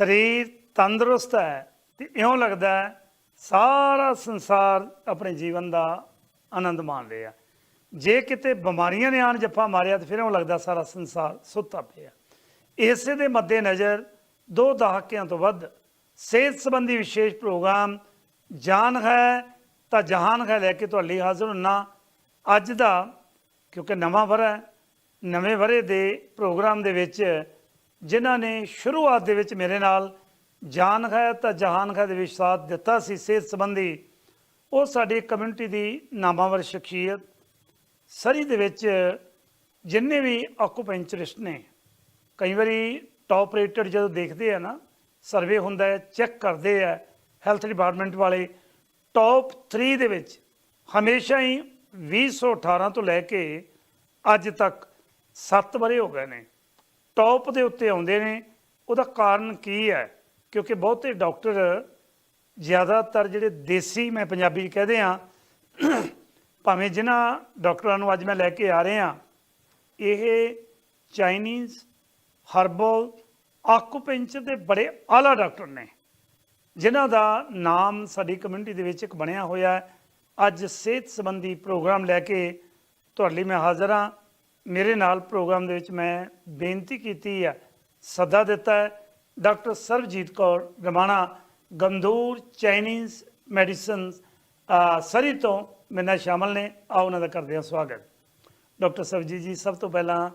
ਸਰੀਰ ਤੰਦਰੁਸਤ ਹੈ ਤੇ ਇਉਂ ਲੱਗਦਾ ਸਾਰਾ ਸੰਸਾਰ ਆਪਣੇ ਜੀਵਨ ਦਾ ਆਨੰਦ ਮਾਣ ਰਿਹਾ ਜੇ ਕਿਤੇ ਬਿਮਾਰੀਆਂ ਨੇ ਆਣ ਜੱਫਾ ਮਾਰਿਆ ਤੇ ਫਿਰ ਇਉਂ ਲੱਗਦਾ ਸਾਰਾ ਸੰਸਾਰ ਸੁੱਤਾ ਪਿਆ ਇਸੇ ਦੇ ਮੱਦੇ ਨਜ਼ਰ ਦੋ ਦਹਾਕਿਆਂ ਤੋਂ ਵੱਧ ਸਿਹਤ ਸੰਬੰਧੀ ਵਿਸ਼ੇਸ਼ ਪ੍ਰੋਗਰਾਮ ਜਾਨ ਹੈ ਤਾਂ ਜਹਾਨ ਹੈ ਲੈ ਕੇ ਤੁਹਾਡੇ ਲਈ ਹਾਜ਼ਰ ਹੁੰਨਾ। ਅੱਜ ਦਾ ਕਿਉਂਕਿ ਨਵਾਂ ਵਰ੍ਹਾ ਨਵੇਂ ਵਰ੍ਹੇ ਦੇ ਪ੍ਰੋਗਰਾਮ ਦੇ ਵਿੱਚ ਜਿਨ੍ਹਾਂ ਨੇ ਸ਼ੁਰੂਆਤ ਦੇ ਵਿੱਚ ਮੇਰੇ ਨਾਲ ਜਾਨ ਹੈ ਤਾਂ ਜਹਾਨ ਹੈ ਦੇ ਵਿੱਚ ਸਾਥ ਦਿੱਤਾ ਸੀ, ਸਿਹਤ ਸੰਬੰਧੀ। ਉਹ ਸਾਡੀ ਕਮਿਊਨਿਟੀ ਦੀ ਨਾਮਾਵਰ ਸ਼ਖਸੀਅਤ, ਸਰੀ ਦੇ ਵਿੱਚ ਜਿੰਨੇ ਵੀ ਆਕੂਪੈਂਚਰਿਸਟ ਨੇ, ਕਈ ਵਾਰੀ ਟੌਪ ਰੇਟਡ ਜਦੋਂ ਦੇਖਦੇ ਆ ਨਾ ਸਰਵੇ ਹੁੰਦਾ ਹੈ ਚੈੱਕ ਕਰਦੇ ਆ ਹੈਲਥ ਡਿਪਾਰਟਮੈਂਟ ਵਾਲੇ ਟੌਪ 3 ਦੇ ਵਿੱਚ ਹਮੇਸ਼ਾ ਹੀ 2018 ਤੋਂ ਲੈ ਕੇ ਅੱਜ ਤੱਕ 7 ਵਰੇ ਹੋ ਗਏ ਨੇ। ਟੌਪ ਦੇ ਉੱਤੇ ਆਉਂਦੇ ਨੇ, ਉਹਦਾ ਕਾਰਨ ਕੀ ਹੈ? ਕਿਉਂਕਿ ਬਹੁਤੇ ਡਾਕਟਰ ਜ਼ਿਆਦਾਤਰ ਜਿਹੜੇ ਦੇਸੀ ਮੈਂ ਪੰਜਾਬੀ 'ਚ ਕਹਦੇ ਆ ਭਾਵੇਂ ਜਿਨ੍ਹਾਂ ਡਾਕਟਰਾਂ ਨੂੰ ਅੱਜ ਮੈਂ ਲੈ ਕੇ ਆ ਰਿਹਾ, ਇਹ ਚਾਈਨੀਜ਼ ਹਰਬਲ ਆਕੂਪੈਂਚਰ ਦੇ ਬੜੇ ਆਲਾ ਡਾਕਟਰ ਨੇ, ਜਿਨ੍ਹਾਂ ਦਾ ਨਾਮ ਸਾਡੀ ਕਮਿਊਨਿਟੀ ਦੇ ਵਿੱਚ ਇੱਕ ਬਣਿਆ ਹੋਇਆ ਹੈ। ਅੱਜ ਸਿਹਤ ਸੰਬੰਧੀ ਪ੍ਰੋਗਰਾਮ ਲੈ ਕੇ ਤੁਹਾਡੇ ਲਈ ਮੈਂ ਹਾਜ਼ਰ ਹਾਂ। ਮੇਰੇ ਨਾਲ ਪ੍ਰੋਗਰਾਮ ਦੇ ਵਿੱਚ ਮੈਂ ਬੇਨਤੀ ਕੀਤੀ ਹੈ ਸੱਦਾ ਦਿੱਤਾ ਹੈ doctor Sarabjit Kaur Ramana Gandur Chinese medicine Surrey ਤੋਂ ਮੇਰੇ ਨਾਲ ਸ਼ਾਮਲ ਨੇ। ਆਓ ਉਹਨਾਂ ਦਾ ਕਰਦੇ ਹਾਂ ਸਵਾਗਤ। ਡਾਕਟਰ ਸਰਬਜੀਤ ਜੀ ਸਭ ਤੋਂ ਪਹਿਲਾਂ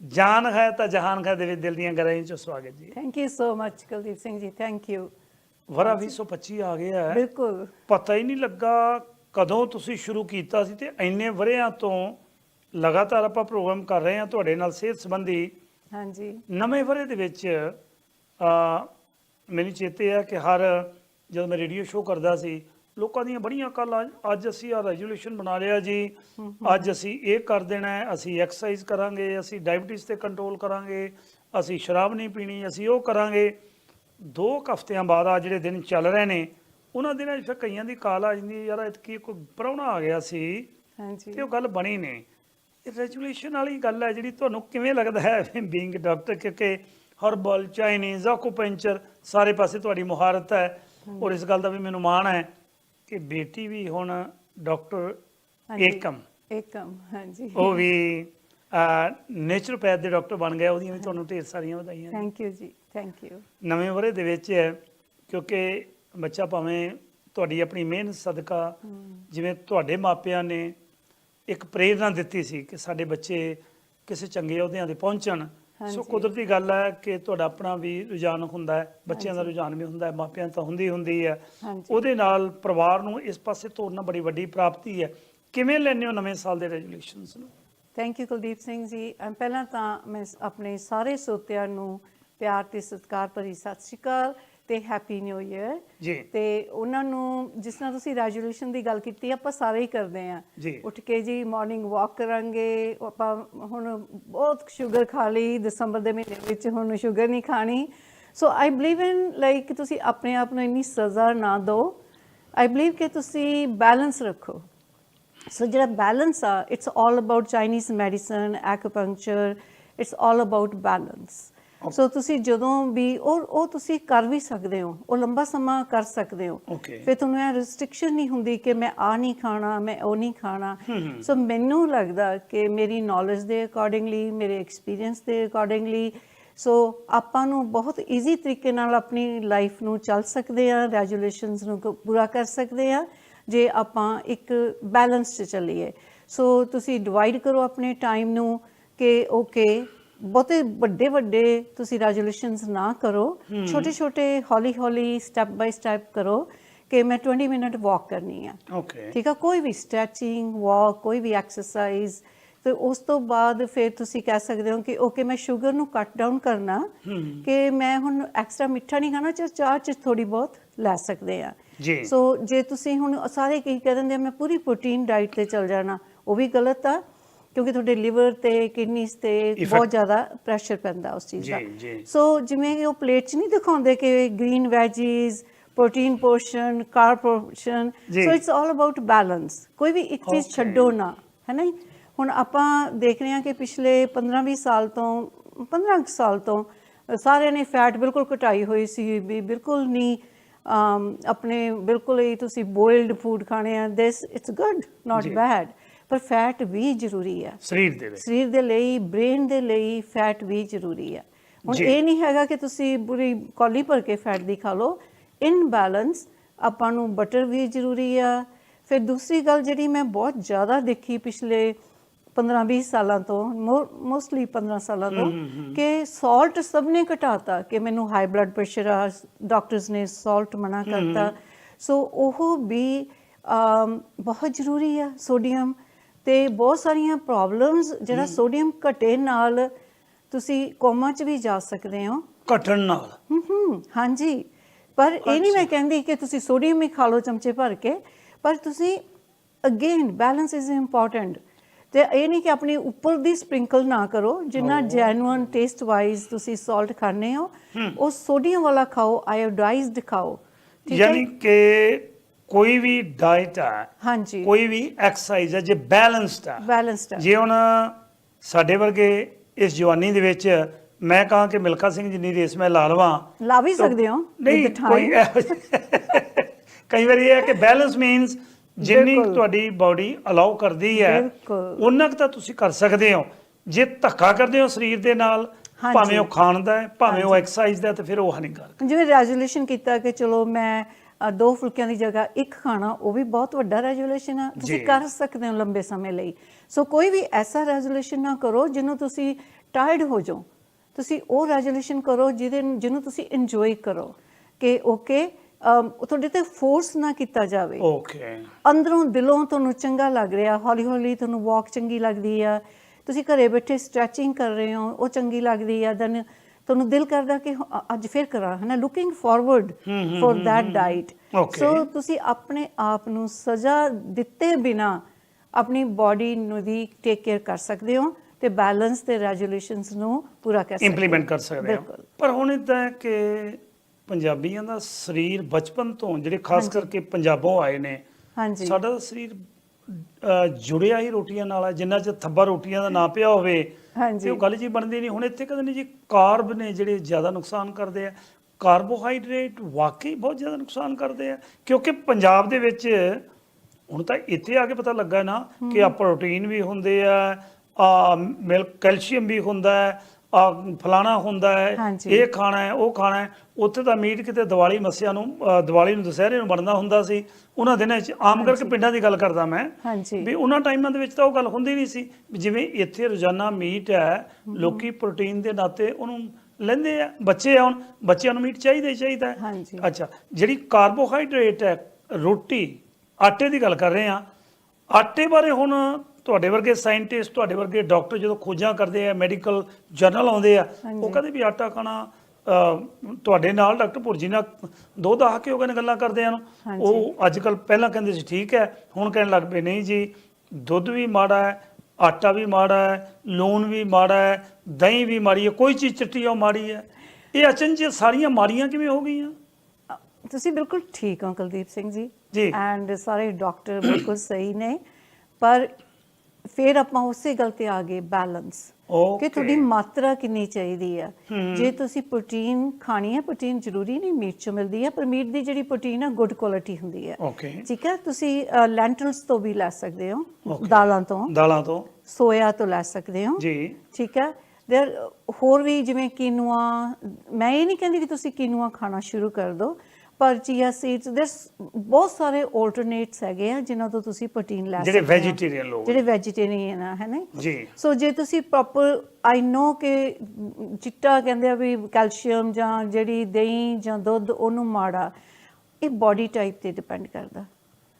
ਜਾਨ ਹੈ ਤਾਂ ਜਹਾਨ ਹੈ ਦੇ ਵਿੱਚ ਦਿਲ ਦੀਆਂ ਗਹਿਰਾਈਆਂ ਚੋਂ ਸਵਾਗਤ ਜੀ। Thank you so much Kuldeep Singh ji thank you ਵਰਾ 2025 ਆ ਗਿਆ ਹੈ। ਬਿਲਕੁਲ। ਪਤਾ ਹੀ ਨਹੀਂ ਲੱਗਾ ਕਦੋਂ ਤੁਸੀਂ ਸ਼ੁਰੂ ਕੀਤਾ ਸੀ ਤੇ ਇੰਨੇ ਵਰਿਆਂ ਤੋਂ ਲਗਾਤਾਰ ਆਪਾਂ ਪ੍ਰੋਗਰਾਮ ਕਰ ਰਹੇ ਹਾਂ ਤੁਹਾਡੇ ਨਾਲ ਸਿਹਤ ਸੰਬੰਧੀ। ਹਾਂਜੀ। ਨਵੇਂ ਵਰੇ ਦੇ ਵਿੱਚ ਆ ਮੈਨੂੰ ਚੇਤੇ ਹੈ ਕਿ ਹਰ ਜਦੋਂ ਮੈਂ ਰੇਡੀਓ ਸ਼ੋਅ ਕਰਦਾ ਸੀ ਲੋਕਾਂ ਦੀਆਂ ਬੜੀਆਂ ਕਾਲਾਂ ਅੱਜ ਅਸੀਂ ਆ ਰੈਜੂਲੇਸ਼ਨ ਬਣਾ ਲਿਆ ਜੀ। ਅੱਜ ਅਸੀਂ ਇਹ ਕਰ ਦੇਣਾ ਹੈ ਅਸੀਂ ਐਕਸਰਸਾਈਜ਼ ਕਰਾਂਗੇ ਅਸੀਂ ਡਾਇਬੀਟਿਸ ਤੇ ਕੰਟਰੋਲ ਕਰਾਂਗੇ ਅਸੀਂ ਸ਼ਰਾਬ ਨਹੀਂ ਪੀਣੀ ਅਸੀਂ ਉਹ ਕਰਾਂਗੇ। ਦੋ ਹਫ਼ਤਿਆਂ ਬਾਅਦ ਆ ਜਿਹੜੇ ਦਿਨ ਚੱਲ ਰਹੇ ਨੇ ਉਹਨਾਂ ਦਿਨਾਂ 'ਚ ਫਿਰ ਕਈਆਂ ਦੀ ਕਾਲ ਆ ਜਾਂਦੀ ਯਾਰ ਇਤਕੀ ਕੋਈ ਪ੍ਰਾਹੁਣਾ ਆ ਗਿਆ ਸੀ ਹਾਂਜੀ। ਤੇ ਉਹ ਗੱਲ ਬਣੀ ਨਹੀਂ। ਰੈਜੂਲੇਸ਼ਨ ਵਾਲੀ ਗੱਲ ਹੈ ਜਿਹੜੀ ਤੁਹਾਨੂੰ ਕਿਵੇਂ ਲੱਗਦਾ ਹੈ ਬੀਇੰਗ ਡਾਕਟਰ ਕਿਉਂਕਿ ਹਰਬਲ ਚਾਈਨੀਜ਼ ਆਕੂਪੈਂਚਰ ਸਾਰੇ ਪਾਸੇ ਤੁਹਾਡੀ ਮੁਹਾਰਤ ਹੈ ਔਰ ਇਸ ਗੱਲ ਦਾ ਵੀ ਮੈਨੂੰ ਮਾਣ ਹੈ ਕਿ ਬੇਟੀ ਵੀ ਹੁਣ ਡਾਕਟਰ। ਏਕਮ। ਏਕਮ ਹਾਂਜੀ। ਉਹ ਵੀ ਨੇਚਰੋਪੈਥ ਦੇ ਡਾਕਟਰ ਬਣ ਗਿਆ ਉਹਦੀਆਂ ਵੀ ਤੁਹਾਨੂੰ ਢੇਰ ਸਾਰੀਆਂ ਵਧਾਈਆਂ ਥੈਂਕ ਯੂ ਜੀ ਥੈਂਕ ਯੂ ਨਵੇਂ ਵਰੇ ਦੇ ਵਿੱਚ ਕਿਉਂਕਿ ਬੱਚਾ ਭਾਵੇਂ ਤੁਹਾਡੀ ਆਪਣੀ ਮਿਹਨਤ ਸਦਕਾ ਜਿਵੇਂ ਤੁਹਾਡੇ ਮਾਪਿਆਂ ਨੇ ਇੱਕ ਪ੍ਰੇਰਣਾ ਦਿੱਤੀ ਸੀ ਕਿ ਸਾਡੇ ਬੱਚੇ ਕਿਸੇ ਚੰਗੇ ਅਹੁਦਿਆਂ ਤੇ ਪਹੁੰਚਣ। ਸੋ। ਕੁਦਰਤੀ ਗੱਲ ਹੈ ਕਿ ਤੁਹਾਡਾ ਆਪਣਾ ਵੀ ਰੁਝਾਨ ਹੁੰਦਾ ਹੈ ਬੱਚਿਆਂ ਦਾ ਰੁਝਾਨ ਵੀ ਹੁੰਦਾ ਹੈ ਮਾਪਿਆਂ ਤਾਂ ਹੁੰਦੀ ਹੁੰਦੀ ਹੈ। ਉਹਦੇ ਨਾਲ ਪਰਿਵਾਰ ਨੂੰ ਇਸ ਪਾਸੇ ਤੋਰਨਾ ਬੜੀ ਵੱਡੀ ਪ੍ਰਾਪਤੀ ਹੈ। ਕਿਵੇਂ ਲੈਂਦੇ ਹੋ ਨਵੇਂ ਸਾਲ ਦੇ ਰੈਜੂਲੇਸ਼ਨਸ ਨੂੰ? ਥੈਂਕ ਯੂ ਕੁਲਦੀਪ ਸਿੰਘ ਜੀ। ਪਹਿਲਾਂ ਤਾਂ ਮੈਂ ਆਪਣੇ ਸਾਰੇ ਸੋਤਿਆਂ ਨੂੰ ਪਿਆਰ ਤੇ ਸਤਿਕਾਰ ਭਰੀ ਸਤਿ ਸ਼੍ਰੀ ਅਕਾਲ। ਤੇ ਹੈਪੀ ਨਿਊ ਇਅਰ ਜੀ। ਤੇ ਉਹਨਾਂ ਨੂੰ ਜਿਸ ਤਰ੍ਹਾਂ ਤੁਸੀਂ ਰੈਜੂਲੇਸ਼ਨ ਦੀ ਗੱਲ ਕੀਤੀ ਆਪਾਂ ਸਾਰੇ ਹੀ ਕਰਦੇ ਆ ਉੱਠ ਕੇ ਜੀ ਮਾਰਨਿੰਗ ਵਾਕ ਕਰਾਂਗੇ। ਆਪਾਂ ਹੁਣ ਬਹੁਤ ਸ਼ੂਗਰ ਖਾ ਲਈ ਦਸੰਬਰ ਦੇ ਮਹੀਨੇ ਵਿੱਚ ਹੁਣ ਸ਼ੂਗਰ ਨਹੀਂ ਖਾਣੀ। ਸੋ ਆਈ ਬਲੀਵ ਇਨ ਲਾਈਕ ਤੁਸੀਂ ਆਪਣੇ ਆਪ ਨੂੰ ਇੰਨੀ ਸਜ਼ਾ ਨਾ ਦਿਓ। ਆਈ ਬਲੀਵ ਕਿ ਤੁਸੀਂ ਬੈਲੈਂਸ ਰੱਖੋ। ਸੋ ਜਿਹੜਾ ਬੈਲੈਂਸ ਆ it's all about Chinese medicine acupuncture it's all about balance so ਤੁਸੀਂ ਜਦੋਂ ਵੀ ਉਹ ਉਹ ਤੁਸੀਂ ਕਰ ਵੀ ਸਕਦੇ ਹੋ। ਉਹ ਲੰਬਾ ਸਮਾਂ ਕਰ ਸਕਦੇ ਹੋ। ਫਿਰ ਤੁਹਾਨੂੰ ਇਹ ਰੈਸਟ੍ਰਿਕਸ਼ਨ ਨਹੀਂ ਹੁੰਦੀ ਕਿ ਮੈਂ ਆ ਨਹੀਂ ਖਾਣਾ ਮੈਂ ਉਹ ਨਹੀਂ ਖਾਣਾ। ਸੋ ਮੈਨੂੰ ਲੱਗਦਾ ਕਿ ਮੇਰੀ ਨੌਲੇਜ ਦੇ ਅਕੋਰਡਿੰਗਲੀ ਮੇਰੇ ਐਕਸਪੀਰੀਅੰਸ ਦੇ ਅਕੋਰਡਿੰਗਲੀ ਸੋ ਆਪਾਂ ਨੂੰ ਬਹੁਤ ਈਜ਼ੀ ਤਰੀਕੇ ਨਾਲ ਆਪਣੀ ਲਾਈਫ ਨੂੰ ਚੱਲ ਸਕਦੇ ਆ ਰੈਜੂਲੇਸ਼ਨਸ ਨੂੰ ਪੂਰਾ ਕਰ ਸਕਦੇ ਆ ਜੇ ਆਪਾਂ ਇੱਕ ਬੈਲੈਂਸ 'ਚ ਚੱਲੀਏ। ਸੋ ਤੁਸੀਂ ਡਿਵਾਈਡ ਕਰੋ ਆਪਣੇ ਟਾਈਮ ਨੂੰ ਕਿ ਓਕੇ ਬਹੁਤੇ ਵੱਡੇ ਵੱਡੇ ਤੁਸੀਂ ਰੈਜੂਲੇਸ਼ਨਸ ਨਾ ਕਰੋ ਛੋਟੇ ਛੋਟੇ ਹੌਲੀ ਹੌਲੀ ਸਟੈਪ ਬਾਈ ਸਟੈਪ ਕਰੋ ਕਿ ਮੈਂ 20 ਮਿੰਟ ਵਾਕ ਕਰਨੀ ਆ। ਓਕੇ ਠੀਕ ਆ? ਕੋਈ ਵੀ ਸਟ੍ਰੈਚਿੰਗ ਵਾਕ ਕੋਈ ਵੀ ਐਕਸਰਸਾਈਜ਼ ਤੇ ਉਸ ਤੋਂ ਬਾਅਦ ਫਿਰ ਤੁਸੀਂ ਕਹਿ ਸਕਦੇ ਹੋ ਕਿ ਓਕੇ ਮੈਂ ਸ਼ੂਗਰ ਨੂੰ ਕੱਟ ਡਾਊਨ ਕਰਨਾ ਕਿ ਮੈਂ ਹੁਣ ਐਕਸਟਰਾ ਮਿੱਠਾ ਨਹੀਂ ਖਾਣਾ ਚਾਹ ਚਾਹ ਚ ਥੋੜੀ ਬਹੁਤ ਲੈ ਸਕਦੇ ਆ। ਜੀ। ਸੋ ਜੇ ਤੁਸੀਂ ਹੁਣ ਸਾਰੇ ਕੀ ਕਹਿ ਦਿੰਦੇ ਆ ਮੈਂ ਪੂਰੀ ਪ੍ਰੋਟੀਨ ਡਾਈਟ ਤੇ ਚੱਲ ਜਾਣਾ ਉਹ ਵੀ ਗਲਤ ਆ। ਕਿਉਂਕਿ ਤੁਹਾਡੇ ਲਿਵਰ ਤੇ ਕਿਡਨੀਜ਼ ਤੇ ਬਹੁਤ ਜ਼ਿਆਦਾ ਪ੍ਰੈਸ਼ਰ ਪੈਂਦਾ ਉਸ ਚੀਜ਼ ਦਾ। ਸੋ ਜਿਵੇਂ ਕਿ ਉਹ ਪਲੇਟ 'ਚ ਨਹੀਂ ਦਿਖਾਉਂਦੇ ਕਿ green veggies protein portion carb portion. So it's all about balance ਕੋਈ ਵੀ ਇੱਕ ਚੀਜ਼. ਛੱਡੋ ਨਾ ਹੈ ਨਾ? ਹੁਣ ਆਪਾਂ ਦੇਖ ਰਹੇ ਹਾਂ ਕਿ ਪਿਛਲੇ 15-20 ਸਾਲ ਤੋਂ 15 ਕੁ ਸਾਲ ਤੋਂ ਸਾਰਿਆਂ ਨੇ ਫੈਟ ਬਿਲਕੁਲ ਘਟਾਈ ਹੋਈ ਸੀ ਵੀ ਬਿਲਕੁਲ ਨਹੀਂ ਆਪਣੇ ਬਿਲਕੁਲ ਹੀ ਤੁਸੀਂ ਬੋਇਲਡ ਫੂਡ ਖਾਣੇ ਆ this it's good not. Bad ਪਰ ਫੈਟ ਵੀ ਜ਼ਰੂਰੀ ਆ। ਸਰੀਰ ਦੇ ਵਿੱਚ ਸਰੀਰ ਦੇ ਲਈ ਬ੍ਰੇਨ ਦੇ ਲਈ ਫੈਟ ਵੀ ਜ਼ਰੂਰੀ ਹੈ ਹੁਣ। ਇਹ ਨਹੀਂ ਹੈਗਾ ਕਿ ਤੁਸੀਂ ਪੂਰੀ ਕੌਲੀ ਭਰ ਕੇ ਫੈਟ ਦੀ ਖਾ ਲਓ। ਇਨ ਬੈਲੈਂਸ ਆਪਾਂ ਨੂੰ ਬਟਰ ਵੀ ਜ਼ਰੂਰੀ ਆ। ਫਿਰ ਦੂਸਰੀ ਗੱਲ ਜਿਹੜੀ ਮੈਂ ਬਹੁਤ ਜ਼ਿਆਦਾ ਦੇਖੀ ਪਿਛਲੇ 15-20 ਸਾਲਾਂ ਤੋਂ ਮੋਸਟਲੀ 15 ਸਾਲਾਂ ਤੋਂ ਕਿ ਸਾਲਟ ਸਭ ਨੇ ਘਟਾਤਾ ਕਿ ਮੈਨੂੰ ਹਾਈ ਬਲੱਡ ਪ੍ਰੈਸ਼ਰ ਆ ਡਾਕਟਰਸ ਨੇ ਸਾਲਟ ਮਨਾ ਕਰਤਾ। ਸੋ ਉਹ ਵੀ ਬਹੁਤ ਜ਼ਰੂਰੀ ਆ ਸੋਡੀਅਮ ਤੇ ਬਹੁਤ ਸਾਰੀਆਂ ਪ੍ਰੋਬਲਮਸ ਜਿਹੜਾ ਸੋਡੀਅਮ ਘਟੇ ਨਾਲ ਤੁਸੀਂ ਕੋਮਾ 'ਚ ਵੀ ਜਾ ਸਕਦੇ ਹੋ। ਘਟਣ ਨਾਲ। ਹੂੰ ਹੂੰ ਹਾਂਜੀ। ਪਰ ਇਹ ਨਹੀਂ ਮੈਂ ਕਹਿੰਦੀ ਕਿ ਤੁਸੀਂ ਸੋਡੀਅਮ ਹੀ ਖਾ ਲਓ ਚਮਚੇ ਭਰ ਕੇ ਪਰ ਤੁਸੀਂ ਅਗੇਨ ਬੈਲੈਂਸ ਇਜ਼ ਇੰਪੋਰਟੈਂਟ ਤੇ ਇਹ ਨਹੀਂ ਕਿ ਆਪਣੀ ਉੱਪਰ ਦੀ ਸਪ੍ਰਿੰਕਲ ਨਾ ਕਰੋ ਜਿੰਨਾ ਜੈਨੂਇਨ ਟੇਸਟ ਵਾਈਜ਼ ਤੁਸੀਂ ਸਾਲਟ ਖਾਣੇ ਹੋ ਉਹ ਸੋਡੀਅਮ ਵਾਲਾ ਖਾਓ ਆਇਓਡਾਈਜ਼ਡ ਖਾਓ। ਠੀਕ ਹੈ? ਯਾਨੀ ਕਿ ਕੋਈ ਵੀ ਡਾਈਟ ਹੈ ਹਾਂਜੀ ਕੋਈ ਵੀ ਐਕਸਰਸਾਈਜ਼ ਹੈ ਜੇ ਬੈਲੈਂਸਡ ਹੈ ਬੈਲੈਂਸਡ ਜੇ ਹੁਣ ਸਾਡੇ ਵਰਗੇ ਇਸ ਜਵਾਨੀ ਦੇ ਵਿੱਚ ਮੈਂ ਕਹਾਂ ਕਿ ਮਿਲਖਾ ਸਿੰਘ ਜਿੰਨੀ ਰੇਸ ਮੈਂ ਲਾ ਲਵਾਂ ਲਾ ਵੀ ਸਕਦੇ ਹੋ ਨਹੀਂ. ਕੋਈ ਕਈ ਵਾਰੀ ਇਹ ਹੈ ਕਿ ਬੈਲੈਂਸ ਮੀਨਸ ਜਿੰਨੀ। ਤੁਹਾਡੀ ਬਾਡੀ ਅਲਾਉ ਕਰਦੀ ਹੈ। ਉਹਨਾਂ ਕੁ ਤਾਂ ਤੁਸੀਂ ਕਰ ਸਕਦੇ ਹੋ ਜੇ ਧੱਕਾ ਕਰਦੇ ਹੋ ਸਰੀਰ ਦੇ ਨਾਲ। ਭਾਵੇਂ ਉਹ ਖਾਣ ਦਾ ਹੈ ਭਾਵੇਂ ਉਹ ਐਕਸਰਸਾਈਜ਼ ਦਾ ਤੇ ਫਿਰ ਉਹ ਹਾਨੀਕਾਰਕ ਜਿਵੇਂ ਰੈਜ਼ੋਲੂਸ਼ਨ ਕੀਤਾ ਕਿ ਚਲੋ ਮੈਂ ਦੋ ਫੁਲਕਿਆਂ ਦੀ ਜਗ੍ਹਾ ਇੱਕ ਖਾਣਾ ਉਹ ਵੀ ਬਹੁਤ ਵੱਡਾ ਰੈਜ਼ੋਲੂਸ਼ਨ ਆ। ਤੁਸੀਂ। ਕਰ ਸਕਦੇ ਹੋ ਲੰਬੇ ਸਮੇਂ ਲਈ। ਸੋ ਕੋਈ ਵੀ ਐਸਾ ਰੈਜ਼ੋਲੂਸ਼ਨ ਨਾ ਕਰੋ ਜਿਹਨੂੰ ਤੁਸੀਂ ਟਾਇਰਡ ਹੋ ਜਾਓ। ਤੁਸੀਂ ਉਹ ਰੈਜ਼ੋਲੂਸ਼ਨ ਕਰੋ ਜਿਹਦੇ ਜਿਹਨੂੰ ਤੁਸੀਂ ਇੰਜੋਏ ਕਰੋ ਕਿ ਓਕੇ ਤੁਹਾਡੇ ਤੇ ਫੋਰਸ ਨਾ ਕੀਤਾ ਜਾਵੇ। ਓਕੇ ਅੰਦਰੋਂ ਦਿਲੋਂ ਤੁਹਾਨੂੰ ਚੰਗਾ ਲੱਗ ਰਿਹਾ ਹੌਲੀ ਹੌਲੀ ਤੁਹਾਨੂੰ ਵਾਕ ਚੰਗੀ ਲੱਗਦੀ ਆ। ਤੁਸੀਂ ਘਰੇ ਬੈਠੇ ਸਟ੍ਰੈਚਿੰਗ ਕਰ ਰਹੇ ਹੋ ਉਹ ਚੰਗੀ ਲੱਗਦੀ ਆ। ਦੈਨ ਤੁਹਾਨੂੰ ਦਿਲ ਕਰਦਾ ਕਿ ਅੱਜ ਫੇਰ ਕਰਾਂ ਹਨਾ? Looking forward for that diet so ਤੁਸੀਂ ਆਪਣੇ ਆਪ ਨੂੰ ਸਜ਼ਾ ਦਿੱਤੇ ਬਿਨਾ ਆਪਣੀ ਬਾਡੀ ਨੂੰ ਦੀ ਟੇਕ ਕੇਅਰ ਕਰ ਸਕਦੇ ਹੋ ਤੇ ਬੈਲੈਂਸ ਤੇ ਰੈਗੂਲੇਸ਼ਨਸ ਨੂੰ ਪੂਰਾ ਕਰ ਸਕਦੇ ਇੰਪਲੀਮੈਂਟ ਕਰ ਸਕਦੇ ਹੋ। ਪਰ ਹੁਣ ਇਦਾਂ ਕਿ ਪੰਜਾਬੀਆਂ ਦਾ ਸਰੀਰ ਬਚਪਨ ਤੋਂ ਜਿਹੜੇ ਖਾਸ ਕਰਕੇ ਪੰਜਾਬੋਂ ਆਏ ਨੇ ਹਾਂਜੀ। ਸਾਡਾ ਸਰੀਰ ਜੁੜਿਆ ਹੀ ਰੋਟੀਆਂ ਨਾਲ ਹੈ ਜਿੰਨਾ ਚ ਥੱਬਾ ਰੋਟੀਆਂ ਦਾ ਨਾਂ ਪਿਆ ਹੋਵੇ ਹਾਂਜੀ। ਤੇ ਉਹ ਗੱਲ ਜੀ ਬਣਦੀ ਨਹੀਂ ਹੁਣ ਇੱਥੇ ਕਹਿੰਦੇ ਨੇ ਜੀ ਕਾਰਬ ਨੇ ਜਿਹੜੇ ਜ਼ਿਆਦਾ ਨੁਕਸਾਨ ਕਰਦੇ ਆ ਕਾਰਬੋਹਾਈਡਰੇਟ ਵਾਕਈ ਬਹੁਤ ਜ਼ਿਆਦਾ ਨੁਕਸਾਨ ਕਰਦੇ ਆ ਕਿਉਂਕਿ ਪੰਜਾਬ ਦੇ ਵਿੱਚ ਹੁਣ ਤਾਂ ਇੱਥੇ ਆ ਕੇ ਪਤਾ ਲੱਗਾ ਨਾ ਕਿ ਆ ਪ੍ਰੋਟੀਨ ਵੀ ਹੁੰਦੇ ਆ ਆ ਮਿਲਕ ਕੈਲਸ਼ੀਅਮ ਵੀ ਹੁੰਦਾ ਹੈ ਆ ਫਲਾਣਾ ਹੁੰਦਾ ਹੈ ਹਾਂਜੀ। ਇਹ ਖਾਣਾ ਹੈ ਉਹ ਖਾਣਾ ਹੈ ਉੱਥੇ ਤਾਂ ਮੀਟ ਕਿਤੇ ਦੀਵਾਲੀ ਮੱਸਿਆ ਨੂੰ ਅ, ਦੀਵਾਲੀ ਨੂੰ ਦੁਸਹਿਰੇ ਨੂੰ ਬਣਦਾ ਹੁੰਦਾ ਸੀ। ਉਹਨਾਂ ਦਿਨਾਂ 'ਚ ਆਮ ਕਰਕੇ ਪਿੰਡਾਂ ਦੀ ਗੱਲ ਕਰਦਾ ਮੈਂ ਹਾਂਜੀ। ਵੀ ਉਹਨਾਂ ਟਾਈਮਾਂ ਦੇ ਵਿੱਚ ਤਾਂ ਉਹ ਗੱਲ ਹੁੰਦੀ ਨਹੀਂ ਸੀ ਵੀ ਜਿਵੇਂ ਇੱਥੇ ਰੋਜ਼ਾਨਾ ਮੀਟ ਹੈ ਲੋਕੀ ਪ੍ਰੋਟੀਨ ਦੇ ਨਾਤੇ ਉਹਨੂੰ ਲੈਂਦੇ ਆ ਬੱਚੇ ਆ ਹੁਣ ਬੱਚਿਆਂ ਨੂੰ ਮੀਟ ਚਾਹੀਦਾ ਹੀ ਚਾਹੀਦਾ ਹੈ। ਹਾਂਜੀ। ਅੱਛਾ ਜਿਹੜੀ ਕਾਰਬੋਹਾਈਡਰੇਟ ਹੈ ਰੋਟੀ ਆਟੇ ਦੀ ਗੱਲ ਕਰ ਰਹੇ ਆ ਆਟੇ ਬਾਰੇ ਹੁਣ ਤੁਹਾਡੇ ਵਰਗੇ ਸਾਇੰਟਿਸਟ ਤੁਹਾਡੇ ਵਰਗੇ ਡਾਕਟਰ ਜਦੋਂ ਖੋਜਾਂ ਕਰਦੇ ਆ ਮੈਡੀਕਲ ਜਰਨਲ ਆਉਂਦੇ ਆ ਉਹ ਕਹਿੰਦੇ ਵੀ ਆਟਾ ਖਾਣਾ ਤੁਹਾਡੇ ਨਾਲ ਡਾਕਟਰ ਭੁਰਜੀ ਨਾਲ ਦੋ ਦਹਾ ਕੇ ਉਹ ਕਹਿੰਦੇ ਗੱਲਾਂ ਕਰਦੇ ਆ। ਉਹ ਅੱਜ ਕੱਲ ਪਹਿਲਾਂ ਕਹਿੰਦੇ ਸੀ ਠੀਕ ਹੈ। ਹੁਣ ਕਹਿਣ ਲੱਗ ਪਏ ਨਹੀਂ ਜੀ ਦੁੱਧ ਵੀ ਮਾੜਾ ਹੈ ਆਟਾ ਵੀ ਮਾੜਾ ਹੈ ਲੂਣ ਵੀ ਮਾੜਾ ਹੈ ਦਹੀਂ ਵੀ ਮਾੜੀ ਹੈ ਕੋਈ ਚੀਜ਼ ਚਿੱਟੀ ਆ ਮਾੜੀ ਹੈ। ਇਹ ਅਚਨਚੇ ਸਾਰੀਆਂ ਮਾੜੀਆਂ ਕਿਵੇਂ ਹੋ ਗਈਆਂ? ਤੁਸੀਂ ਬਿਲਕੁਲ ਠੀਕ ਹੋ ਕੁਲਦੀਪ ਸਿੰਘ ਜੀ। ਜੀ। ਐਂਡ ਸਾਰੇ ਡਾਕਟਰ ਬਿਲਕੁਲ ਸਹੀ ਨੇ। ਪਰ ਫਿਰ ਆਪਾਂ ਉਸੇ ਗੱਲ ਤੇ ਆ ਗਏ ਬੈਲੈਂਸ ਕਿ ਤੁਹਾਡੀ ਮਾਤਰਾ ਕਿੰਨੀ ਚਾਹੀਦੀ ਆ। ਜੇ ਤੁਸੀਂ ਪ੍ਰੋਟੀਨ ਖਾਣੀ ਹੈ ਪ੍ਰੋਟੀਨ ਜ਼ਰੂਰੀ ਨਹੀਂ ਮੀਟ ਚੋਂ ਮਿਲਦੀ ਹੈ ਪਰ ਮੀਟ ਦੀ ਜਿਹੜੀ ਪ੍ਰੋਟੀਨ ਹੈ ਗੁੱਡ ਕੁਆਲਿਟੀ ਹੁੰਦੀ ਹੈ ਠੀਕ ਹੈ ਤੁਸੀਂ ਲੈਂਟਲਸ ਤੋਂ ਵੀ ਲੈ ਸਕਦੇ ਹੋ. ਦਾਲਾਂ ਤੋਂ। ਦਾਲਾਂ ਤੋਂ। ਸੋਇਆ ਤੋਂ ਲੈ ਸਕਦੇ ਹੋ। ਜੀ। ਠੀਕ ਹੈ ਦੇਰ ਹੋਰ ਵੀ ਜਿਵੇਂ ਕੀਨੂਆ ਮੈਂ ਇਹ ਨਹੀਂ ਕਹਿੰਦੀ ਕਿ ਤੁਸੀਂ ਕੀਨੂਆ ਖਾਣਾ ਸ਼ੁਰੂ ਕਰ ਦਿਓ ਪਰ ਚੀਆ ਸੀਡਸ ਦੇਰ ਬਹੁਤ ਸਾਰੇ ਆਲਟਰਨੇਟਸ ਹੈਗੇ ਆ ਜਿਨ੍ਹਾਂ ਤੋਂ ਤੁਸੀਂ ਪ੍ਰੋਟੀਨ ਲੈ ਜਿਹੜੇ ਸਕਦੇ ਹੋ। vegetarian ਲੋਕ ਜਿਹੜੇ ਵੈਜੀਟੇਰੀਅਨ ਆ ਹੈ ਨਾ? ਜੀ। ਸੋ ਜੇ ਤੁਸੀਂ ਪ੍ਰੋਪਰ ਆਈ ਨੋ ਕਿ ਚਿੱਟਾ ਕਹਿੰਦੇ ਆ ਵੀ ਕੈਲਸ਼ੀਅਮ ਜਾਂ ਜਿਹੜੀ ਦਹੀਂ ਜਾਂ ਦੁੱਧ ਉਹਨੂੰ ਮਾੜਾ ਇਹ ਬਾਡੀ ਟਾਈਪ ਤੇ ਡਿਪੈਂਡ ਕਰਦਾ।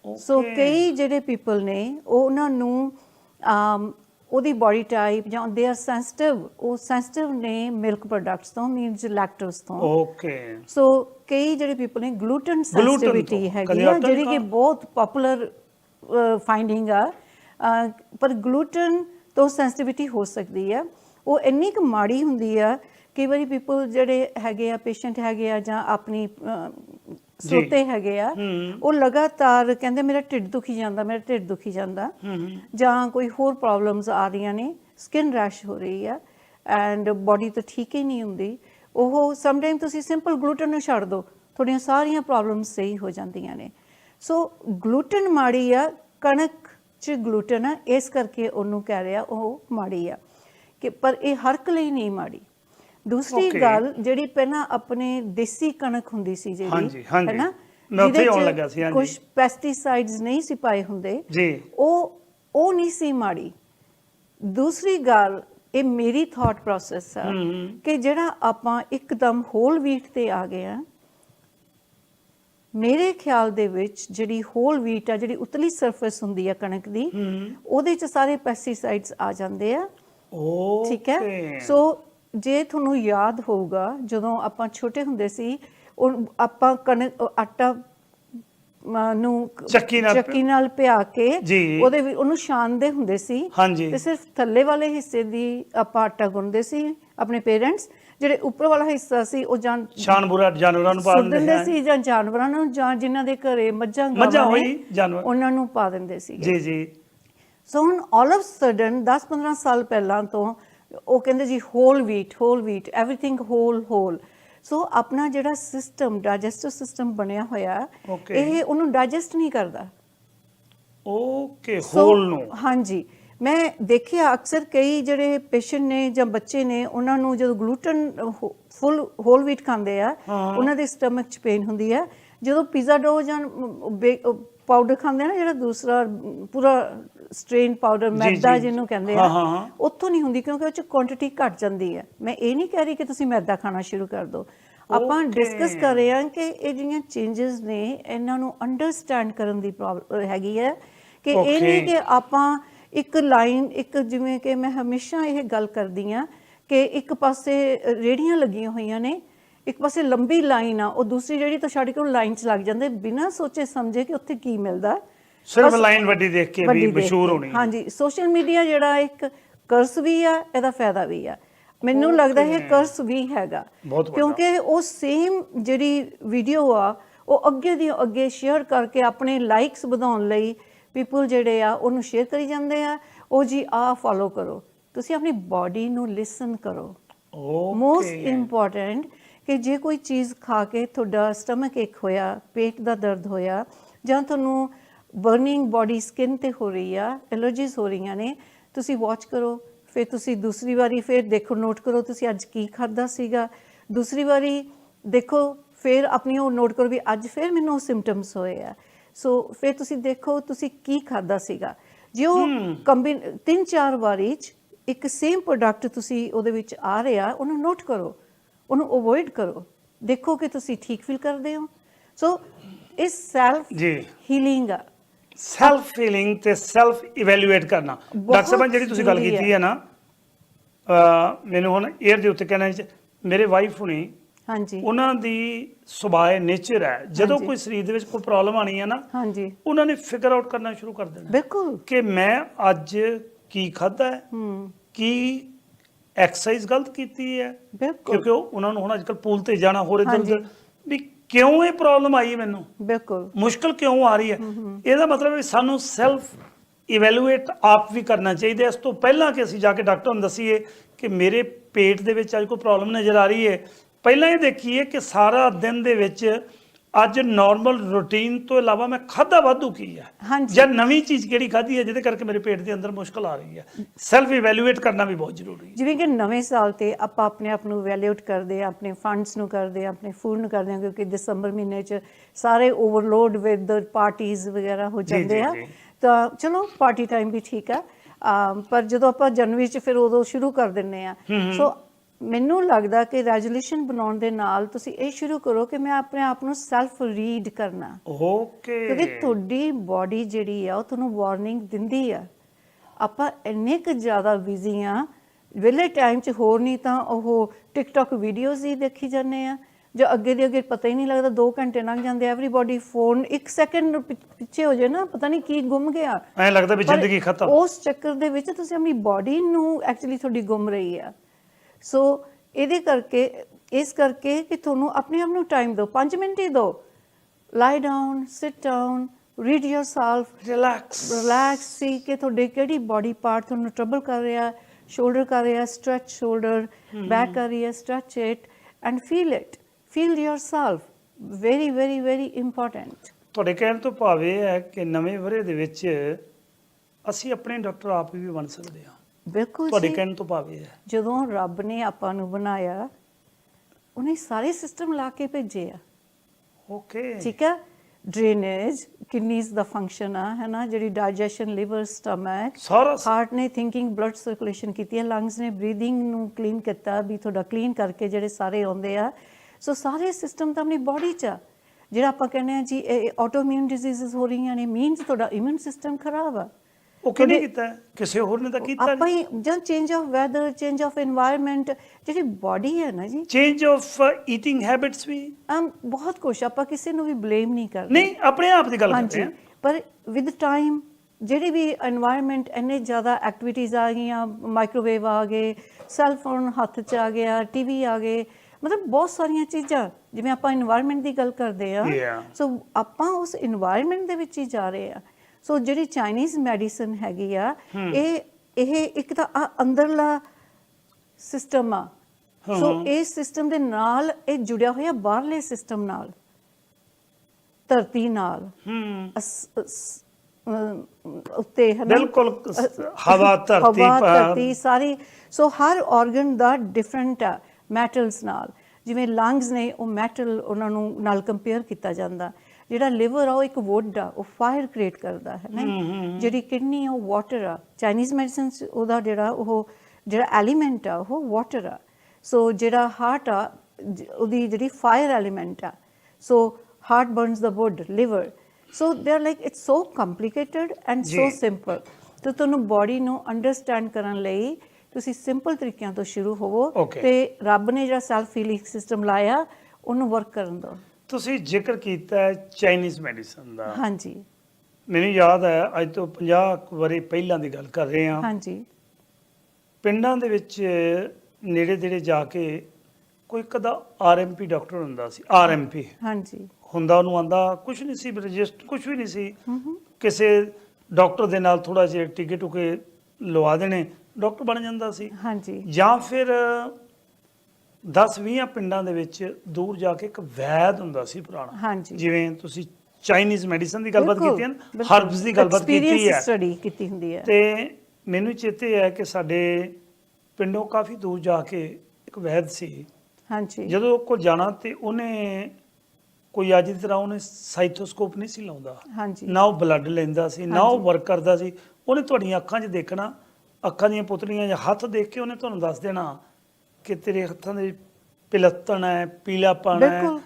ਸੋ. ਕਈ ਜਿਹੜੇ ਪੀਪਲ ਨੇ ਉਹ ਉਹਨਾਂ ਨੂੰ um, ਉਹਦੀ ਬਾਡੀ ਟਾਈਪ ਜਾਂ ਦੇ ਆਰ ਸੈਂਸਿਟਿਵ ਉਹ ਸੈਂਸਿਟਿਵ ਨੇ ਮਿਲਕ ਪ੍ਰੋਡਕਟਸ ਤੋਂ ਮੀਨਸ ਲੈਕਟੋਸ ਤੋਂ। ਓਕੇ ਸੋ ਕਈ ਜਿਹੜੇ ਪੀਪਲ ਨੇ ਗਲੂਟਨ ਸੈਂਸਿਟਿਵਿਟੀ ਹੈਗੀ ਆ ਜਿਹੜੀ ਕਿ ਬਹੁਤ ਪਪੂਲਰ ਫਾਈਂਡਿੰਗ ਆ। ਪਰ ਗਲੂਟਨ ਤੋਂ ਸੈਂਸਿਟਿਵਿਟੀ ਹੋ ਸਕਦੀ ਆ। ਉਹ ਇੰਨੀ ਕੁ ਮਾੜੀ ਹੁੰਦੀ ਆ ਕਈ ਵਾਰੀ ਪੀਪਲ ਜਿਹੜੇ ਹੈਗੇ ਆ ਪੇਸ਼ੈਂਟ ਹੈਗੇ ਆ ਜਾਂ ਆਪਣੀ ਸਰੋਤੇ ਹੈਗੇ ਆ ਉਹ ਲਗਾਤਾਰ ਕਹਿੰਦੇ ਮੇਰਾ ਢਿੱਡ ਦੁਖੀ ਜਾਂਦਾ ਮੇਰਾ ਢਿੱਡ ਦੁਖੀ ਜਾਂਦਾ। ਜਾਂ ਕੋਈ ਹੋਰ ਪ੍ਰੋਬਲਮਸ ਆ ਰਹੀਆਂ ਨੇ ਸਕਿਨ ਰੈਸ਼ ਹੋ ਰਹੀ ਆ ਐਂਡ ਬਾਡੀ ਤਾਂ ਠੀਕ ਹੀ ਨਹੀਂ ਹੁੰਦੀ। ਉਹ ਸਮਟਾਈਮ ਤੁਸੀਂ ਸਿੰਪਲ ਗਲੂਟਨ ਨੂੰ ਛੱਡ ਦਿਓ ਤੁਹਾਡੀਆਂ ਸਾਰੀਆਂ ਪ੍ਰੋਬਲਮਸ ਸਹੀ ਹੋ ਜਾਂਦੀਆਂ ਨੇ ਸੋ ਗਲੂਟਨ ਮਾੜੀ ਆ ਕਣਕ ਚ ਗਲੂਟਨ ਆ ਇਸ ਕਰਕੇ ਉਹਨੂੰ ਕਹਿ ਰਿਹਾ ਉਹ ਮਾੜੀ ਆ ਕਿ ਪਰ ਇਹ ਹਰ ਇੱਕ ਲਈ ਨਹੀਂ ਮਾੜੀ ਦੂਸਰੀ. ਗੱਲ ਜਿਹੜੀ ਪਹਿਲਾਂ ਆਪਣੇ ਦੇਸੀ ਕਣਕ ਹੁੰਦੀ ਸੀ ਜਿਹੜੀ। ਹੈਨਾ ਜਿਹਦੇ ਆਉਣ ਲੱਗਾ ਸੀ, ਹਾਂਜੀ। ਕੁਛ ਪੈਸਟੀਸਾਈਡਸ ਨਹੀਂ ਸੀ ਪਾਏ ਹੁੰਦੇ ਜੀ ਉਹ ਉਹ ਨਹੀਂ ਸੀ ਮਾੜੀ ਦੂਸਰੀ ਗੱਲ ਇਹ ਮੇਰੀ ਥਾਟ ਪ੍ਰੋਸੈਸ ਆ। ਕਿ ਜਿਹੜਾ ਆਪਾਂ ਇੱਕਦਮ ਹੋਲ ਵੀਟ ਤੇ ਆ ਗਏ ਆ ਮੇਰੇ ਖਿਆਲ ਦੇ ਵਿੱਚ ਜਿਹੜੀ ਹੋਲ ਵੀਟ ਆ ਜਿਹੜੀ ਉਤਲੀ ਸਰਫੇਸ ਹੁੰਦੀ ਆ ਕਣਕ ਦੀ। ਉਹਦੇ ਚ ਸਾਰੇ ਪੈਸਟੀਸਾਈਡਸ ਆ ਜਾਂਦੇ ਆ ਓਕੇ ਠੀਕ ਹੈ ਸੋ ਜੇ ਤੁਹਾਨੂੰ ਯਾਦ ਹੋਊਗਾ ਜਦੋਂ ਆਪਾਂ ਛੋਟੇ ਹੁੰਦੇ ਸੀ ਉਹ ਆਪਾਂ ਕਣਕ ਆਟਾ ਮ, ਨੂੰ ਕ- ਚੱਕੀ ਨਾਲ ਚੱਕੀ ਨਾਲ ਪਿਆ ਕੇ ਜੀ। ਉਹਦੇ ਵੀ ਉਹਨੂੰ ਛਾਣਦੇ ਹੁੰਦੇ ਸੀ ਹਾਂਜੀ। ਤੇ ਸਿਰਫ ਥੱਲੇ ਵਾਲੇ ਹਿੱਸੇ ਦੀ ਆਪਾਂ ਆਟਾ ਗੁੰਨਦੇ ਸੀ ਆਪਣੇ ਪੇਰੈਂਟਸ ਜਿਹੜੇ ਉੱਪਰ ਵਾਲਾ ਹਿੱਸਾ ਸੀ ਉਹ ਜਾਂ ਸ਼ਾਨਪੁਰਾ ਜਾਨਵਰਾਂ ਨੂੰ ਪਾ ਸੁੱਟ ਦਿੰਦੇ ਦਿੰਦੇ ਸੀ ਜਾਂ ਜਾਨਵਰਾਂ ਨੂੰ ਜਾਂ ਜਿਨ੍ਹਾਂ ਦੇ ਘਰੇ ਮੱਝਾਂ ਮੱਝਾਂ ਗਾਵਾਂ ਨੇ, ਹੋਈ, ਜਾਨਵਰ। ਉਹਨਾਂ ਨੂੰ ਪਾ ਦਿੰਦੇ ਸੀ ਜੀ ਜੀ ਸੋ ਹੁਣ ਆਲ ਆਫ ਸਡਨ 10-15 ਸਾਲ ਪਹਿਲਾਂ ਤੋਂ ਉਹ ਕਹਿੰਦੇ ਜੀ whole wheat whole wheat everything whole whole so ਆਪਣਾ ਜਿਹੜਾ ਸਿਸਟਮ ਡਾਈਜੈਸਟਿਵ ਸਿਸਟਮ ਬਣਿਆ ਹੋਇਆ Okay. ਇਹ ਉਹਨੂੰ ਡਾਈਜੈਸਟ ਨਹੀਂ ਕਰਦਾ ਓਕੇ ਹੋਲ ਨੂੰ ਹਾਂਜੀ ਮੈਂ ਦੇਖਿਆ ਅਕਸਰ ਕਈ ਜਿਹੜੇ ਪੇਸ਼ੈਂਟ ਨੇ ਜਾਂ ਬੱਚੇ ਨੇ ਉਹਨਾਂ ਨੂੰ ਜਦੋਂ ਗਲੂਟਨ ਫੁੱਲ ਹੋਲ ਵੀਟ ਖਾਂਦੇ ਆ ਹਾਂ। ਉਹਨਾਂ ਦੇ ਸਟਮਕ 'ਚ ਪੇਨ ਹੁੰਦੀ ਹੈ ਜਦੋਂ ਪੀਜ਼ਾ ਡੋ ਜਾਂ ਪਾਊਡਰ ਖਾਂਦੇ ਨਾ ਜਿਹੜਾ ਦੂਸਰਾ ਪੂਰਾ ਸਟ੍ਰੇਨ ਪਾਊਡਰ ਮੈਦਾ। ਜਿਹਨੂੰ ਕਹਿੰਦੇ ਆ। ਉੱਥੋਂ ਨਹੀਂ ਹੁੰਦੀ ਕਿਉਂਕਿ ਉਹ ਚ ਕੁਆਂਟੀਟੀ ਘਟ ਜਾਂਦੀ ਹੈ ਮੈਂ ਇਹ ਨਹੀਂ ਕਹਿ ਰਹੀ ਕਿ ਤੁਸੀਂ ਮੈਦਾ ਖਾਣਾ ਸ਼ੁਰੂ ਕਰ ਦਿਓ ਆਪਾਂ. ਡਿਸਕਸ ਕਰ ਰਹੇ ਹਾਂ ਕਿ ਇਹ ਜਿਹੜੀਆਂ ਚੇਂजेस ਨੇ ਇਹਨਾਂ ਨੂੰ ਅੰਡਰਸਟੈਂਡ ਕਰਨ ਦੀ ਪ੍ਰੋਬਲਮ ਹੈਗੀ ਹੈ ਕਿ ਇਹ. ਨਹੀਂ ਕਿ ਆਪਾਂ ਇੱਕ ਲਾਈਨ ਇੱਕ ਜਿਵੇਂ ਕਿ ਮੈਂ ਹਮੇਸ਼ਾ ਇਹ ਗੱਲ ਕਰਦੀ ਆ ਕਿ ਇੱਕ ਪਾਸੇ ਰੇੜੀਆਂ ਲੱਗੀਆਂ ਹੋਈਆਂ ਨੇ ਇੱਕ ਪਾਸੇ ਲੰਬੀ ਲਾਈਨ ਆ ਉਹ ਦੂਸਰੀ ਰੇੜੀ ਤੋਂ ਛੱਡ ਕੇ ਉਹ ਲਾਈਨ 'ਚ ਲੱਗ ਜਾਂਦੇ ਬਿਨਾਂ ਸੋਚੇ ਸਮਝੇ ਕਿ ਉੱਥੇ ਕੀ ਮਿਲਦਾ। ਸਿਰਫ ਲਾਈਨ ਵੱਡੀ ਦੇਖ ਕੇ ਵੀ ਮਸ਼ਹੂਰ। ਹੋਣੀ ਹੈ। ਹਾਂਜੀ ਸੋਸ਼ਲ ਮੀਡੀਆ ਜਿਹੜਾ ਇੱਕ ਕਰਸ ਵੀ ਆ ਇਹਦਾ ਫਾਇਦਾ ਵੀ ਆ। ਮੈਨੂੰ ਲੱਗਦਾ ਇਹ ਕਰਸ ਵੀ ਹੈਗਾ। ਕਿਉਂਕਿ ਉਹ ਸੇਮ ਜਿਹੜੀ ਵੀਡੀਓ ਆ ਉਹ ਅੱਗੇ ਦੀ ਅੱਗੇ ਸ਼ੇਅਰ ਕਰਕੇ ਆਪਣੇ ਲਾਈਕਸ ਵਧਾਉਣ ਲਈ ਪੀਪਲ ਜਿਹੜੇ ਆ ਉਹਨੂੰ ਸ਼ੇਅਰ ਕਰੀ ਜਾਂਦੇ ਆ। ਉਹ ਜੀ ਆ ਫੋਲੋ ਕਰੋ। ਤੁਸੀਂ ਆਪਣੀ ਬਾਡੀ ਨੂੰ ਲਿਸਨ ਕਰੋ। ਓਕੇ ਮੋਸਟ ਇੰਪੋਰਟੈਂਟ ਕਿ ਜੇ ਕੋਈ ਚੀਜ਼ ਖਾ ਕੇ ਤੁਹਾਡਾ ਸਟਮਕ ਇੱਕ ਹੋਇਆ ਪੇਟ ਦਾ ਦਰਦ ਹੋਇਆ ਜਾਂ ਤੁਹਾਨੂੰ ਬਰਨਿੰਗ ਬਾਡੀ ਸਕਿਨ ਤੇ ਹੋ ਰਹੀ ਆ ਐਲਰਜੀਜ਼ ਹੋ ਰਹੀਆਂ ਨੇ ਤੁਸੀਂ ਵਾਚ ਕਰੋ। ਫਿਰ ਤੁਸੀਂ ਦੂਸਰੀ ਵਾਰੀ ਫਿਰ ਦੇਖੋ ਨੋਟ ਕਰੋ ਤੁਸੀਂ ਅੱਜ ਕੀ ਖਾਦਾ ਸੀਗਾ। ਦੂਸਰੀ ਵਾਰੀ ਦੇਖੋ ਫਿਰ ਆਪਣੀ ਉਹ ਨੋਟ ਕਰੋ ਵੀ ਅੱਜ ਫਿਰ ਮੈਨੂੰ ਸਿੰਪਟਮਸ ਹੋਏ ਆ। ਸੋ ਫਿਰ ਤੁਸੀਂ ਦੇਖੋ ਤੁਸੀਂ ਕੀ ਖਾਦਾ ਸੀਗਾ। ਜੇ ਉਹ ਕੰਬੀ ਤਿੰਨ ਚਾਰ ਵਾਰੀ ਚ ਇੱਕ ਸੇਮ ਪ੍ਰੋਡਕਟ ਤੁਸੀਂ ਉਹਦੇ ਵਿੱਚ ਆ ਰਿਹਾ ਉਹਨੂੰ ਨੋਟ ਕਰੋ। ਉਹਨੂੰ ਅਵੋਇਡ ਕਰੋ। ਦੇਖੋ ਕਿ ਤੁਸੀਂ ਠੀਕ ਫੀਲ ਕਰਦੇ ਹੋ। ਸੋ ਇਸ ਸੈਲਫ ਜੀ। ਹੀਲਿੰਗ ਆ। ਸੈਲਫ ਫੀਲਿੰਗ ਤੇ ਸੈਲਫ ਇਵੈਲੂਏਟ ਕਰਨਾ। ਡਾਕਟਰ ਸਾਹਿਬ ਜਿਹੜੀ ਤੁਸੀਂ ਗੱਲ ਕੀਤੀ ਹੈ। ਨਾ ਮੈਨੂੰ ਹੁਣ 에ਅਰ ਦੇ ਉੱਤੇ ਕਹਿਣਾ ਮੇਰੇ ਵਾਈਫ ਹੁਣੀ ਹਾਂਜੀ। ਉਹਨਾਂ ਦੀ ਸੁਭਾਅ ਨੇਚਰ ਹੈ। ਜਦੋਂ। ਕੋਈ ਸਰੀਰ ਦੇ ਵਿੱਚ ਕੋਈ ਪ੍ਰੋਬਲਮ ਆਣੀ ਹੈ ਨਾ ਹਾਂਜੀ। ਉਹਨਾਂ ਨੇ ਫਿਗਰ ਆਊਟ ਕਰਨਾ ਸ਼ੁਰੂ ਕਰ ਦੇਣਾ। ਬਿਲਕੁਲ। ਕਿ ਮੈਂ ਅੱਜ ਕੀ ਖਾਦਾ ਹੈ ਹੂੰ। ਕੀ ਐਕਸਰਸਾਈਜ਼ ਗਲਤ ਕੀਤੀ ਹੈ ਬਿਲਕੁਲ। ਕਿਉਂਕਿ ਉਹ ਉਹਨਾਂ ਨੂੰ ਹੁਣ ਅੱਜਕੱਲ ਪੂਲ ਤੇ ਜਾਣਾ ਹੋਰ ਇੱਧਰ। ਉੱਧਰ ਵੀ ਕਿਉਂ ਇਹ ਪ੍ਰੋਬਲਮ ਆਈ ਮੈਨੂੰ? ਬਿਲਕੁਲ। ਮੁਸ਼ਕਲ ਕਿਉਂ ਆ ਰਹੀ ਹੈ? ਇਹਦਾ ਮਤਲਬ ਹੈ ਸਾਨੂੰ ਸੈਲਫ ਇਵੈਲੂਏਟ ਆਪ ਵੀ ਕਰਨਾ ਚਾਹੀਦਾ ਹੈ। ਇਸ ਤੋਂ ਪਹਿਲਾਂ ਕਿ ਅਸੀਂ ਜਾ ਕੇ ਡਾਕਟਰ ਨੂੰ ਦਸੀਏ ਕਿ ਮੇਰੇ ਪੇਟ ਦੇ ਵਿੱਚ ਅੱਜ ਕੋਈ ਪ੍ਰੋਬਲਮ ਨਜ਼ਰ ਆ ਰਹੀ ਹੈ ਪਹਿਲਾਂ ਇਹ ਦੇਖੀਏ ਕਿ ਸਾਰਾ ਦਿਨ ਦੇ ਵਿੱਚ ਅੱਜ ਨਾਰਮਲ ਰੁਟੀਨ ਤੋਂ ਇਲਾਵਾ ਮੈਂ ਖਾਦਾ ਵਾਧੂ ਕੀ ਹੈ? ਹਾਂਜੀ। ਜਾਂ ਨਵੀਂ ਚੀਜ਼ ਕਿਹੜੀ ਖਾਧੀ ਹੈ ਜਿਹਦੇ ਕਰਕੇ ਮੇਰੇ ਪੇਟ ਦੇ ਅੰਦਰ ਮੁਸ਼ਕਲ ਆ ਰਹੀ ਹੈ? ਸੈਲਫ ਇਵੈਲੂਏਟ ਕਰਨਾ ਵੀ ਬਹੁਤ ਜ਼ਰੂਰੀ ਹੈ। ਜਿਵੇਂ ਕਿ ਨਵੇਂ ਸਾਲ ਤੇ ਆਪਾਂ ਆਪਣੇ ਆਪ ਨੂੰ ਵੈਲਿਊਟ ਕਰਦੇ ਆ ਆਪਣੇ ਫੰਡਸ ਨੂੰ ਕਰਦੇ ਆ ਆਪਣੇ ਫੂਡ ਨੂੰ ਕਰਦੇ ਆ ਕਿਉਂਕਿ ਦਸੰਬਰ ਮਹੀਨੇ ਚ ਸਾਰੇ ਓਵਰਲੋਡ ਵਿਦ ਪਾਰਟੀਆਂ ਵਗੈਰਾ ਹੋ ਜਾਂਦੇ ਆ। ਤਾਂ ਚਲੋ ਪਾਰਟੀ ਟਾਈਮ ਵੀ ਠੀਕ ਆ। ਪਰ ਜਦੋਂ ਆਪਾਂ ਜਨਵਰੀ ਚ ਫਿਰ ਉਦੋਂ ਸ਼ੁਰੂ ਕਰ ਦਿੰਨੇ ਆ ਸੋ ਮੈਨੂੰ ਲੱਗਦਾ ਕਿ ਰੈਜ਼ੋਲੂਸ਼ਨ ਬਣਾਉਣ ਦੇ ਨਾਲ ਤੁਸੀਂ ਇਹ ਸ਼ੁਰੂ ਕਰੋ ਕਿ ਮੈਂ ਆਪਣੇ ਆਪ ਨੂੰ ਸੈਲਫ ਰੀਡ ਕਰਨਾ। ਓਕੇ ਕਿਉਂਕਿ ਤੁਹਾਡੀ ਬਾਡੀ ਜਿਹੜੀ ਆ ਉਹ ਤੁਹਾਨੂੰ ਵਾਰਨਿੰਗ ਦਿੰਦੀ ਆ। ਆਪਾਂ ਇੰਨੇ ਕੁ ਜ਼ਿਆਦਾ ਬਿਜ਼ੀ ਆ ਵਿਲੇ ਟਾਈਮ 'ਚ ਹੋਰ ਨਹੀਂ ਤਾਂ ਉਹ ਟਿਕਟੌਕ ਵੀਡੀਓਜ਼ ਹੀ ਦੇਖੀ ਜਾਂਦੇ ਆ। ਜੋ ਅੱਗੇ ਦੇ ਅੱਗੇ ਪਤਾ ਹੀ ਨਹੀਂ ਲੱਗਦਾ 2 ਘੰਟੇ ਲੰਘ ਜਾਂਦੇ ਐਵਰੀਬਾਡੀ ਫੋਨ 1 ਸੈਕਿੰਡ ਪਿੱਛੇ ਹੋ ਜਾਏ ਨਾ ਪਤਾ ਨਹੀਂ ਕੀ ਗੁੰਮ ਗਿਆ। ਐਂ ਲੱਗਦਾ ਵੀ ਜ਼ਿੰਦਗੀ ਖਤਮ। ਉਸ ਚੱਕਰ ਦੇ ਵਿੱਚ ਤੁਸੀਂ ਆਪਣੀ ਬਾਡੀ ਨੂੰ ਐਕਚੁਅਲੀ ਤੁਹਾਡੀ ਗੁੰਮ ਰਹੀ ਆ। ਸੋ ਇਹਦੇ ਕਰਕੇ ਇਸ ਕਰਕੇ ਕਿ ਤੁਹਾਨੂੰ ਆਪਣੇ ਆਪ ਨੂੰ ਟਾਈਮ ਦਿਓ। 5 ਮਿੰਟ ਹੀ ਦਿਓ। Lie down sit down read yourself relax relax ਸੀ ਕਿ ਤੁਹਾਡੇ ਕਿਹੜੀ ਬਾਡੀ ਪਾਰਟ ਤੁਹਾਨੂੰ ਟਰਬਲ ਕਰ ਰਿਹਾ ਸ਼ੋਲਡਰ ਕਰ ਰਿਹਾ ਸਟ੍ਰੈਚ ਸ਼ੋਲਡਰ ਬੈਕ ਕਰ ਰਹੀ stretch it and feel it. Feel yourself. Very, very, very important. ਤੁਹਾਡੇ ਕਹਿਣ ਤੋਂ ਭਾਵ ਇਹ ਹੈ ਕਿ ਨਵੇਂ ਵਰੇ ਦੇ ਵਿੱਚ ਅਸੀਂ ਆਪਣੇ ਡਾਕਟਰ ਆਪ ਵੀ ਬਣ ਸਕਦੇ ਹਾਂ। ਬਿਲਕੁਲ ਤੁਹਾਡੇ ਜੀ। ਕਹਿਣ ਤੋਂ ਭਾਵ ਇਹ ਹੈ। ਜਦੋਂ ਰੱਬ ਨੇ ਆਪਾਂ ਨੂੰ ਬਣਾਇਆ ਉਹਨੇ ਸਾਰੇ ਸਿਸਟਮ ਲਾ ਕੇ ਭੇਜੇ ਆ। ਓਕੇ ਠੀਕ ਹੈ ਡਰੇਨੇਜ ਕਿਡਨੀਜ਼ ਦਾ ਫੰਕਸ਼ਨ ਆ ਹੈ ਨਾ ਜਿਹੜੀ ਡਾਈਜੈਸ਼ਨ ਲਿਵਰ ਸਟਮਕ ਸਾਰਾ ਹਾਰਟ ਨੇ ਥਿੰਕਿੰਗ ਬਲੱਡ ਸਰਕੂਲੇਸ਼ਨ ਕੀਤੀ ਹੈ ਲੰਗਸ ਨੇ ਬਰੀਥਿੰਗ ਨੂੰ ਕਲੀਨ ਕੀਤਾ ਵੀ ਤੁਹਾਡਾ ਕਲੀਨ ਕਰਕੇ ਜਿਹੜੇ ਸਾਰੇ ਆਉਂਦੇ ਆ। ਸੋ ਸਾਰੇ ਸਿਸਟਮ ਤਾਂ ਆਪਣੀ ਬਾਡੀ 'ਚ ਆ। ਜਿਹੜਾ ਆਪਾਂ ਕਹਿੰਦੇ ਆ ਜੀ ਇਹ ਆਟੋਇਮਿਊਨ ਡਿਜ਼ੀਜ਼ਸ ਹੋ ਰਹੀਆਂ ਨੇ ਮੀਨਸ ਤੁਹਾਡਾ ਇਮਿਊਨ ਸਿਸਟਮ ਖਰਾਬ ਆ। ਉਹ ਕਿਹਨੇ ਕੀਤਾ? ਕਿਸੇ ਹੋਰ ਨੇ ਤਾਂ ਕੀਤਾ ਆਪਾਂ ਜਦ change of weather change of environment ਜਿਹੜੀ ਬਾਡੀ ਹੈ ਨਾ ਜੀ। ਚੇਂਜ ਆਫ ਈਟਿੰਗ ਹੈਬਿਟਸ ਵੀ। ਅਮ ਬਹੁਤ ਕੁਝ ਆਪਾਂ ਕਿਸੇ ਨੂੰ ਵੀ ਬਲੇਮ ਨਹੀਂ ਕਰਦੇ। ਨਹੀਂ ਆਪਣੇ ਆਪ ਦੀ ਗੱਲ ਕਰਦੇ ਹਾਂ। ਪਰ ਵਿਦ ਟਾਈਮ ਜਿਹੜੀ ਵੀ এনवायरमेंट ਇੰਨੇ ਜ਼ਿਆਦਾ ਐਕਟੀਵਿਟੀਜ਼ ਆ ਗਈਆਂ ਮਾਈਕ੍ਰੋਵੇਵ ਆ ਗਏ ਸੈੱਲ ਫੋਨ ਹੱਥ 'ਚ ਆ ਗਿਆ ਟੀਵੀ ਆ ਗਏ ਮਤਲਬ ਬਹੁਤ ਸਾਰੀਆਂ ਚੀਜ਼ਾਂ ਜਿਵੇਂ ਆਪਾਂ এনवायरमेंट ਦੀ ਗੱਲ ਕਰਦੇ ਆ ਸੋ ਆਪਾਂ ਉਸ এনवायरमेंट ਦੇ ਵਿੱਚ ਹੀ ਜਾ ਰਹੇ ਆ ਸੋ ਜਿਹੜੀ ਚਾਈਨੀਜ਼ ਮੈਡੀਸਨ ਹੈਗੀ ਆ ਇਹ ਇਹ ਇੱਕ ਤਾਂ ਅੰਦਰਲਾ ਸਿਸਟਮ ਆ। ਸੋ ਇਸ ਸਿਸਟਮ ਦੇ ਨਾਲ ਇਹ ਜੁੜਿਆ ਹੋਇਆ ਬਾਹਰਲੇ ਸਿਸਟਮ ਨਾਲ ਧਰਤੀ ਨਾਲ। ਉੱਤੇ ਹੈ ਬਿਲਕੁਲ ਹਵਾ ਧਰਤੀ ਹਵਾ ਧਰਤੀ ਸਾਰੀ। ਸੋ ਹਰ ਆਰਗਨ ਦਾ ਡਿਫਰੈਂਟ ਮੈਟਲਸ ਨਾਲ। ਜਿਵੇਂ ਲੰਗਸ ਨੇ ਉਹ ਮੈਟਲ ਉਹਨਾਂ ਨੂੰ ਨਾਲ ਕੰਪੇਅਰ ਕੀਤਾ ਜਾਂਦਾ। ਜਿਹੜਾ ਲਿਵਰ ਆ ਉਹ ਇੱਕ ਵੁੱਡ ਆ ਉਹ ਫਾਇਰ ਕ੍ਰੀਏਟ ਕਰਦਾ ਹੈ ਨਾ ਜਿਹੜੀ ਕਿਡਨੀ ਆ ਉਹ ਵਾਟਰ ਆ। ਚਾਈਨੀਜ਼ ਮੈਡੀਸਨ ਉਹਦਾ ਜਿਹੜਾ ਉਹ ਜਿਹੜਾ ਐਲੀਮੈਂਟ ਆ ਉਹ ਵਾਟਰ ਆ। ਸੋ ਜਿਹੜਾ ਹਾਰਟ ਆ ਉਹਦੀ ਜਿਹੜੀ ਫਾਇਰ ਐਲੀਮੈਂਟ ਆ। ਸੋ heart burns the wood liver. So they're like it's so complicated and so ਜੀ। simple. ਤੇ ਤੁਹਾਨੂੰ ਬਾਡੀ ਨੂੰ ਅੰਡਰਸਟੈਂਡ ਕਰਨ ਲਈ ਤੁਸੀਂ ਸਿੰਪਲ ਤਰੀਕਿਆਂ ਤੋਂ ਸ਼ੁਰੂ ਹੋਵੋ. ਤੇ ਰੱਬ ਨੇ ਜਿਹੜਾ ਸੈਲਫ ਹੀਲਿੰਗ ਸਿਸਟਮ ਲਾਇਆ ਉਹਨੂੰ ਵਰਕ ਕਰਨ ਦਿਓ। ਤੁਸੀਂ ਜ਼ਿਕਰ ਕੀਤਾ ਹੈ ਚਾਈਨੀਜ਼ ਮੈਡੀਸਨ ਦਾ। ਹਾਂਜੀ। ਮੈਨੂੰ ਯਾਦ ਹੈ ਅੱਜ ਤੋਂ 50 ਕੁ ਵਰੇ ਪਹਿਲਾਂ ਦੀ ਗੱਲ ਕਰ ਰਹੇ ਹਾਂ। ਹਾਂਜੀ। ਪਿੰਡਾਂ ਦੇ ਵਿੱਚ ਨੇੜੇ ਨੇੜੇ ਜਾ ਕੇ ਕੋਈ ਕਦਾ ਆਰਐਮਪੀ ਡਾਕਟਰ ਹੁੰਦਾ ਸੀ ਆਰਐਮਪੀ ਹਾਂਜੀ। ਹੁੰਦਾ ਉਹਨੂੰ ਆਂਦਾ ਕੁਝ ਨਹੀਂ ਸੀ ਰਜਿਸਟ ਕੁਝ ਵੀ ਨਹੀਂ ਸੀ। ਕਿਸੇ ਡਾਕਟਰ ਦੇ ਨਾਲ ਥੋੜਾ ਜਿਹਾ ਟਿਕਟ ਟੁਕੇ ਲਵਾ ਦੇਣੇ ਡਾਕਟਰ ਬਣ ਜਾਂਦਾ ਸੀ। ਹਾਂਜੀ। ਜਾਂ ਫਿਰ 10-20 ਪਿੰਡਾਂ ਦੇ ਵਿੱਚ ਦੂਰ ਜਾ ਕੇ ਇੱਕ ਵੈਦ ਹੁੰਦਾ ਸੀ ਪੁਰਾਣਾ। ਹਾਂਜੀ। ਜਿਵੇਂ ਤੁਸੀਂ ਚਾਈਨੀਜ਼ ਮੈਡੀਸਨ ਦੀ ਗੱਲਬਾਤ ਕੀਤੀ ਹੈ। ਹਰਬਸ ਦੀ ਗੱਲਬਾਤ ਕੀਤੀ ਹੈ। study ਕੀਤੀ ਹੁੰਦੀ ਹੈ। ਤੇ ਮੈਨੂੰ ਚੇਤੇ ਹੈ ਕਿ ਸਾਡੇ ਪਿੰਡੋਂ ਕਾਫੀ ਦੂਰ ਜਾ ਕੇ ਇੱਕ ਵੈਦ ਸੀ। ਹਾਂਜੀ। ਜਦੋਂ ਕੋਲ ਜਾਣਾ ਤੇ ਉਹਨੇ ਕੋਈ ਅੱਜ ਦੀ ਤਰ੍ਹਾਂ ਉਹਨੇ ਸਾਈਥੋਸਕੋਪ ਨਹੀਂ ਸੀ ਲਾਉਂਦਾ। ਹਾਂਜੀ। ਨਾ ਉਹ ਬਲੱਡ ਲੈਂਦਾ ਸੀ ਨਾ ਉਹ ਵਰਕ ਕਰਦਾ ਸੀ। ਉਹਨੇ ਤੁਹਾਡੀਆਂ ਅੱਖਾਂ 'ਚ ਦੇਖਣਾ ਅੱਖਾਂ ਦੀਆਂ ਪੁਤਲੀਆਂ ਜਾਂ ਹੱਥ ਦੇਖ ਕੇ ਉਹਨੇ ਤੁਹਾਨੂੰ ਦੱਸ ਦੇਣਾ ਕਿ ਤੇਰੇ ਹੱਥਾਂ ਦੇ ਪਿਲੱਤਣ ਹੈ ਪੀਲਾਪਣ ਹੈ। ਬਿਲਕੁਲ।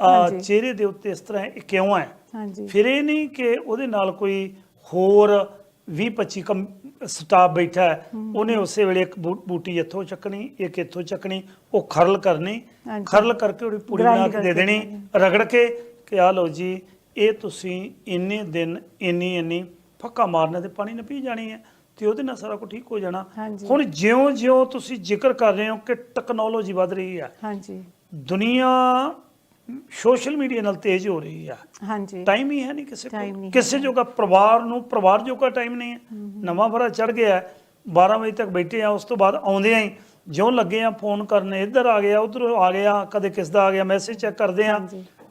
ਆ ਹਾਂਜੀ। ਚਿਹਰੇ ਦੇ ਉੱਤੇ ਇਸ ਤਰ੍ਹਾਂ ਇਹ ਕਿਉਂ ਹੈ? ਹਾਂਜੀ। ਫਿਰ ਇਹ ਨਹੀਂ ਕਿ ਉਹਦੇ ਨਾਲ ਕੋਈ ਹੋਰ 20 25 ਕਮ ਸਟਾਫ ਬੈਠਾ ਹੈ। ਉਹਨੇ ਉਸੇ ਵੇਲੇ ਇੱਕ ਬੂ- ਬੂਟੀ ਇੱਥੋਂ ਚੱਕਣੀ ਇੱਕ ਇੱਥੋਂ ਚੱਕਣੀ ਉਹ ਖਰਲ ਕਰਨੀ। ਹਾਂਜੀ। ਖਰਲ ਕਰਕੇ ਉਹਦੀ ਪੂੜੀ Grind ਬਣਾ ਕੇ ਦੇ ਕਰਕੇ ਦੇਣੀ ਰਗੜ ਕੇ ਕਿ ਆ ਲਓ ਜੀ ਇਹ ਤੁਸੀਂ ਇੰਨੇ ਦਿਨ ਇੰਨੀ ਇੰਨੀ ਫੱਕਾ ਮਾਰਨੇ ਤੇ ਪਾਣੀ ਨਾ ਪੀ ਜਾਣੀ ਹੈ। ਤੇ ਉਹਦੇ ਨਾਲ ਸਾਰਾ ਕੁਝ ਠੀਕ ਹੋ ਜਾਣਾ। ਹਾਂਜੀ। ਹੁਣ ਜਿਉਂ-ਜਿਉਂ ਤੁਸੀਂ ਜ਼ਿਕਰ ਕਰ ਰਹੇ ਹੋ ਕਿ ਟੈਕਨੋਲੋਜੀ ਵੱਧ ਰਹੀ ਹੈ ਹਾਂਜੀ। ਦੁਨੀਆ ਸੋਸ਼ਲ ਮੀਡੀਆ ਨਾਲ ਤੇਜ਼ ਹੋ ਰਹੀ ਹੈ ਹਾਂਜੀ। ਟਾਈਮ ਹੀ ਹੈ ਨਹੀਂ ਕਿਸੇ ਕੋਲ। ਕਿਸੇ ਜੋਗਾ ਪਰਿਵਾਰ ਨੂੰ ਪਰਿਵਾਰ ਜੋਗਾ ਟਾਈਮ ਨਹੀਂ ਹੈ। ਨਵਾਂ ਭਰਾ ਚੜ ਗਿਆ ਹੈ, 12 ਵਜੇ ਤੱਕ ਬੈਠੇ ਆ ਉਸ ਤੋਂ ਬਾਅਦ ਆਉਂਦੇ ਆਂ ਜਿਉਂ ਲੱਗੇ ਆ ਫੋਨ ਕਰਨ ਇੱਧਰ ਆ ਗਿਆ ਉਧਰ ਆ ਗਿਆ ਕਦੇ ਕਿਸ ਦਾ ਆ ਗਿਆ ਮੈਸੇਜ ਚੈੱਕ ਕਰਦੇ ਆ।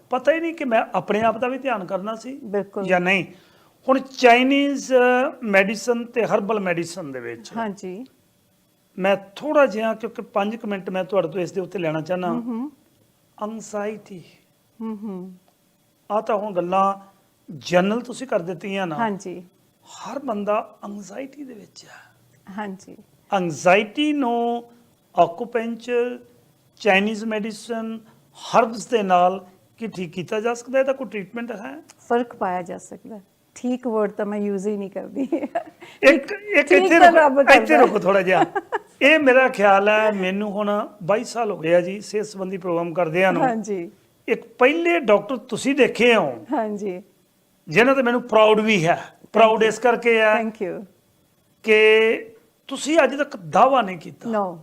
ਪਤਾ ਹੀ ਨਹੀਂ ਕਿ ਮੈਂ ਆਪਣੇ ਆਪ ਦਾ ਵੀ ਧਿਆਨ ਕਰਨਾ ਸੀ ਬਿਲਕੁਲ। ਜਾਂ ਨਹੀਂ। ਹੁਣ ਚਾਈਨੀਜ਼ ਮੈਡੀਸਨ ਤੇ ਹਰਬਲ ਮੈਡੀਸਨ ਦੇ ਵਿੱਚ ਹਾਂਜੀ। ਮੈਂ ਥੋੜਾ ਜਿਹਾ ਕਿਉਂਕਿ 5 ਮਿੰਟ ਮੈਂ ਤੁਹਾਡੇ ਤੋਂ ਇਸ ਦੇ ਉੱਤੇ ਲੈਣਾ ਚਾਹਨਾ ਐਂਜ਼ਾਇਟੀ ਹੂੰ। ਹੂੰ ਆ ਤਾਂ ਹੁਣ ਗੱਲਾਂ ਜਨਰਲ ਤੁਸੀਂ ਕਰ ਦਿੱਤੀਆਂ ਨਾ। ਹਾਂਜੀ। ਹਰ ਬੰਦਾ ਐਂਜ਼ਾਇਟੀ ਦੇ ਵਿੱਚ ਹੈ ਹਾਂਜੀ। ਐਂਜ਼ਾਇਟੀ ਨੂੰ ਆਕੂਪੈਂਚਰ ਚਾਈਨੀਜ਼ ਮੈਡੀਸਨ ਹਰਬਸ ਦੇ ਨਾਲ ਕੀ ਠੀਕ ਕੀਤਾ ਜਾ ਸਕਦਾ? ਹੈ ਇਹਦਾ ਕੋਈ ਟ੍ਰੀਟਮੈਂਟ ਹੈ? ਫ਼ਰਕ ਪਾਇਆ ਜਾ ਸਕਦਾ। ਹੈ। ਠੀਕ ਵਰਡ ਤਾਂ ਮੈਂ ਯੂਜ਼ ਹੀ ਨਹੀਂ ਕਰਦੀ। ਇੱਕ ਇੱਕ ਇੱਥੇ ਰੁਕੋ ਇੱਥੇ ਕਰਦਾ। ਰੁਕੋ ਥੋੜਾ ਜਿਹਾ। ਇਹ ਮੇਰਾ ਖਿਆਲ ਹੈ ਮੈਨੂੰ ਹੁਣ 22 ਸਾਲ ਹੋ ਗਿਆ ਜੀ ਸਿਹਤ ਸੰਬੰਧੀ ਪ੍ਰੋਗਰਾਮ ਕਰਦਿਆਂ ਨੂੰ। ਹਾਂਜੀ। ਇੱਕ ਪਹਿਲੇ ਡਾਕਟਰ ਤੁਸੀਂ ਦੇਖੇ ਹੋ। ਹਾਂਜੀ। ਜਿਨ੍ਹਾਂ ਤੇ ਮੈਨੂੰ ਪ੍ਰਾਊਡ ਵੀ ਹੈ। ਪ੍ਰਾਊਡ ਇਸ ਕਰਕੇ ਹੈ ਥੈਂਕ ਯੂ ਕਿ ਤੁਸੀਂ ਅੱਜ ਤੱਕ ਦਾਵਾ ਨਹੀਂ ਕੀਤਾ। ਨੋ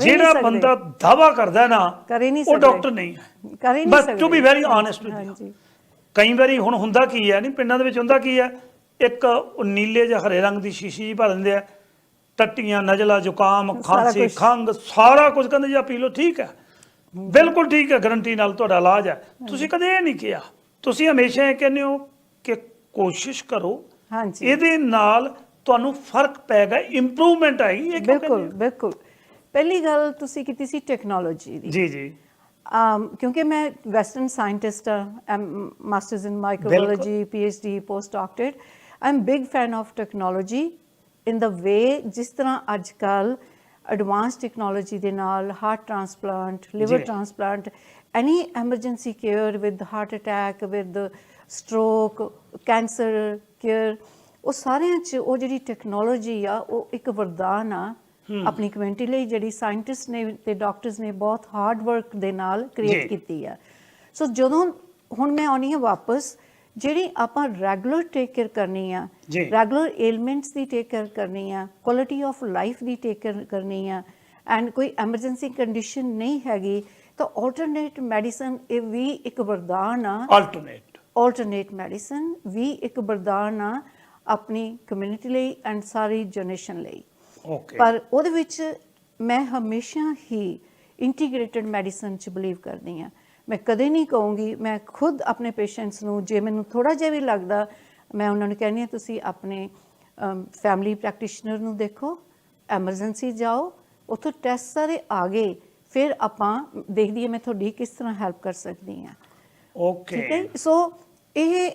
ਜਿਹੜਾ। ਬੰਦਾ ਦਾਵਾ ਕਰਦਾ ਨਾ ਉਹ। ਡਾਕਟਰ ਨਹੀਂ ਹੈ। ਕਰ ਹੀ ਨਹੀਂ ਬਸ ਸਕਦੇ। To be very honest with ਹਾਂਜੀ। ਕਈ ਵਾਰੀ ਹੁਣ ਹੁੰਦਾ ਕੀ ਹੈ ਨਹੀਂ ਪਿੰਡਾਂ ਦੇ ਵਿੱਚ ਹੁੰਦਾ ਕੀ ਹੈ ਇੱਕ ਉਹ ਨੀਲੇ ਜਾਂ ਹਰੇ ਰੰਗ ਦੀ ਸ਼ੀਸ਼ੀ ਜੀ ਭਰ ਦਿੰਦੇ ਆ ਟੱਟੀਆਂ ਨਜ਼ਲਾ ਜ਼ੁਕਾਮ ਖਾਂਸੀ। ਖੰਗ ਸਾਰਾ ਕੁਝ ਕਹਿੰਦੇ ਜੀ ਆ ਪੀ ਲਓ ਠੀਕ ਹੈ। ਬਿਲਕੁਲ ਠੀਕ ਹੈ ਗਰੰਟੀ ਨਾਲ ਤੁਹਾਡਾ ਇਲਾਜ ਹੈ। ਤੁਸੀਂ ਕਦੇ ਇਹ ਨਹੀਂ ਕਿਹਾ। ਤੁਸੀਂ ਹਮੇਸ਼ਾ ਇਹ ਕਹਿੰਦੇ ਹੋ ਕਿ ਕੋਸ਼ਿਸ਼ ਕਰੋ ਹਾਂਜੀ। ਇਹਦੇ ਨਾਲ ਤੁਹਾਨੂੰ ਫ਼ਰਕ ਪੈਗਾ ਇੰਪਰੂਵਮੈਂਟ ਆਏਗੀ ਇਹ ਕਿਉਂ ਬਿਲਕੁਲ? ਬਿਲਕੁਲ। ਪਹਿਲੀ ਗੱਲ ਤੁਸੀਂ ਕੀਤੀ ਸੀ ਟੈਕਨੋਲੋਜੀ ਦੀ। ਜੀ ਜੀ। ਕਿਉਂਕਿ ਮੈਂ ਵੈਸਟਰਨ ਸਾਇੰਟਿਸਟ ਹਾਂ masters in microbiology PhD post doctorate I am big fan of technology in the way ਜਿਸ ਤਰ੍ਹਾਂ ਅੱਜ ਕੱਲ ਐਡਵਾਂਸ ਟੈਕਨੋਲੋਜੀ ਦੇ ਨਾਲ heart transplant liver. Transplant any emergency care with heart attack with stroke cancer care ਉਹ ਸਾਰਿਆਂ 'ਚ ਉਹ ਜਿਹੜੀ ਟੈਕਨੋਲੋਜੀ ਆ ਉਹ ਇੱਕ ਵਰਦਾਨ ਆ ਆਪਣੀ ਕਮਿਊਨਿਟੀ ਲਈ ਜਿਹੜੀ ਸਾਇੰਟਿਸਟ ਨੇ ਤੇ ਡਾਕਟਰਸ ਨੇ ਬਹੁਤ ਹਾਰਡ ਵਰਕ ਦੇ ਨਾਲ। ਕ੍ਰੀਏਟ ਕੀਤੀ ਆ। ਸੋ ਜਦੋਂ ਹੁਣ ਮੈਂ ਆਉਣੀ ਆ ਵਾਪਸ ਜਿਹੜੀ ਆਪਾਂ ਰੈਗੂਲਰ ਟੇਕ ਕੇਅਰ ਕਰਨੀ ਆ। ਰੈਗੂਲਰ ਏਲਮੈਂਟਸ ਦੀ ਟੇਕ ਕੇਅਰ ਕਰਨੀ ਆ ਕੁਆਲਿਟੀ ਆਫ ਲਾਈਫ ਦੀ ਟੇਕ ਕੇਅਰ ਕਰਨੀ ਆ ਐਂਡ ਕੋਈ ਐਮਰਜੈਂਸੀ ਕੰਡੀਸ਼ਨ ਨਹੀਂ ਹੈਗੀ ਤਾਂ ਆਲਟਰਨੇਟ ਮੈਡੀਸਨ ਇਹ ਵੀ ਇੱਕ ਵਰਦਾਨ ਆ। ਆਲਟਰਨੇਟ ਆਲਟਰਨੇਟ ਮੈਡੀਸਨ ਵੀ ਇੱਕ ਵਰਦਾਨ ਆ ਆਪਣੀ ਕਮਿਊਨਿਟੀ ਲਈ ਐਂਡ ਸਾਰੀ ਜਨਰੇਸ਼ਨ ਲਈ। ਓਕੇ ਪਰ ਉਹਦੇ ਵਿੱਚ ਮੈਂ ਹਮੇਸ਼ਾ ਹੀ ਇੰਟੀਗ੍ਰੇਟਿਡ ਮੈਡੀਸਨ ਚ ਬਲੀਵ ਕਰਦੀ ਆ ਮੈਂ ਕਦੇ ਨਹੀਂ ਕਹੂੰਗੀ ਮੈਂ ਖੁਦ ਆਪਣੇ ਪੇਸ਼ੈਂਟਸ ਨੂੰ ਜੇ ਮੈਨੂੰ ਥੋੜਾ ਜਿਹਾ ਵੀ ਲੱਗਦਾ ਮੈਂ ਉਹਨਾਂ ਨੂੰ ਕਹਿੰਦੀ ਆ ਤੁਸੀਂ ਆਪਣੇ ਫੈਮਿਲੀ ਪ੍ਰੈਕਟੀਸ਼ਨਰ ਨੂੰ ਦੇਖੋ ਐਮਰਜੈਂਸੀ ਜਾਓ ਉੱਥੋਂ ਟੈਸਟ ਸਾਰੇ ਆ ਗਏ ਫਿਰ ਆਪਾਂ ਦੇਖਦੀ ਆ ਮੈਂ ਤੁਹਾਡੀ ਕਿਸ ਤਰ੍ਹਾਂ ਹੈਲਪ ਕਰ ਸਕਦੀ ਆ ਠੀਕ ਹੈ ਓਕੇ ਸੋ ਇਹ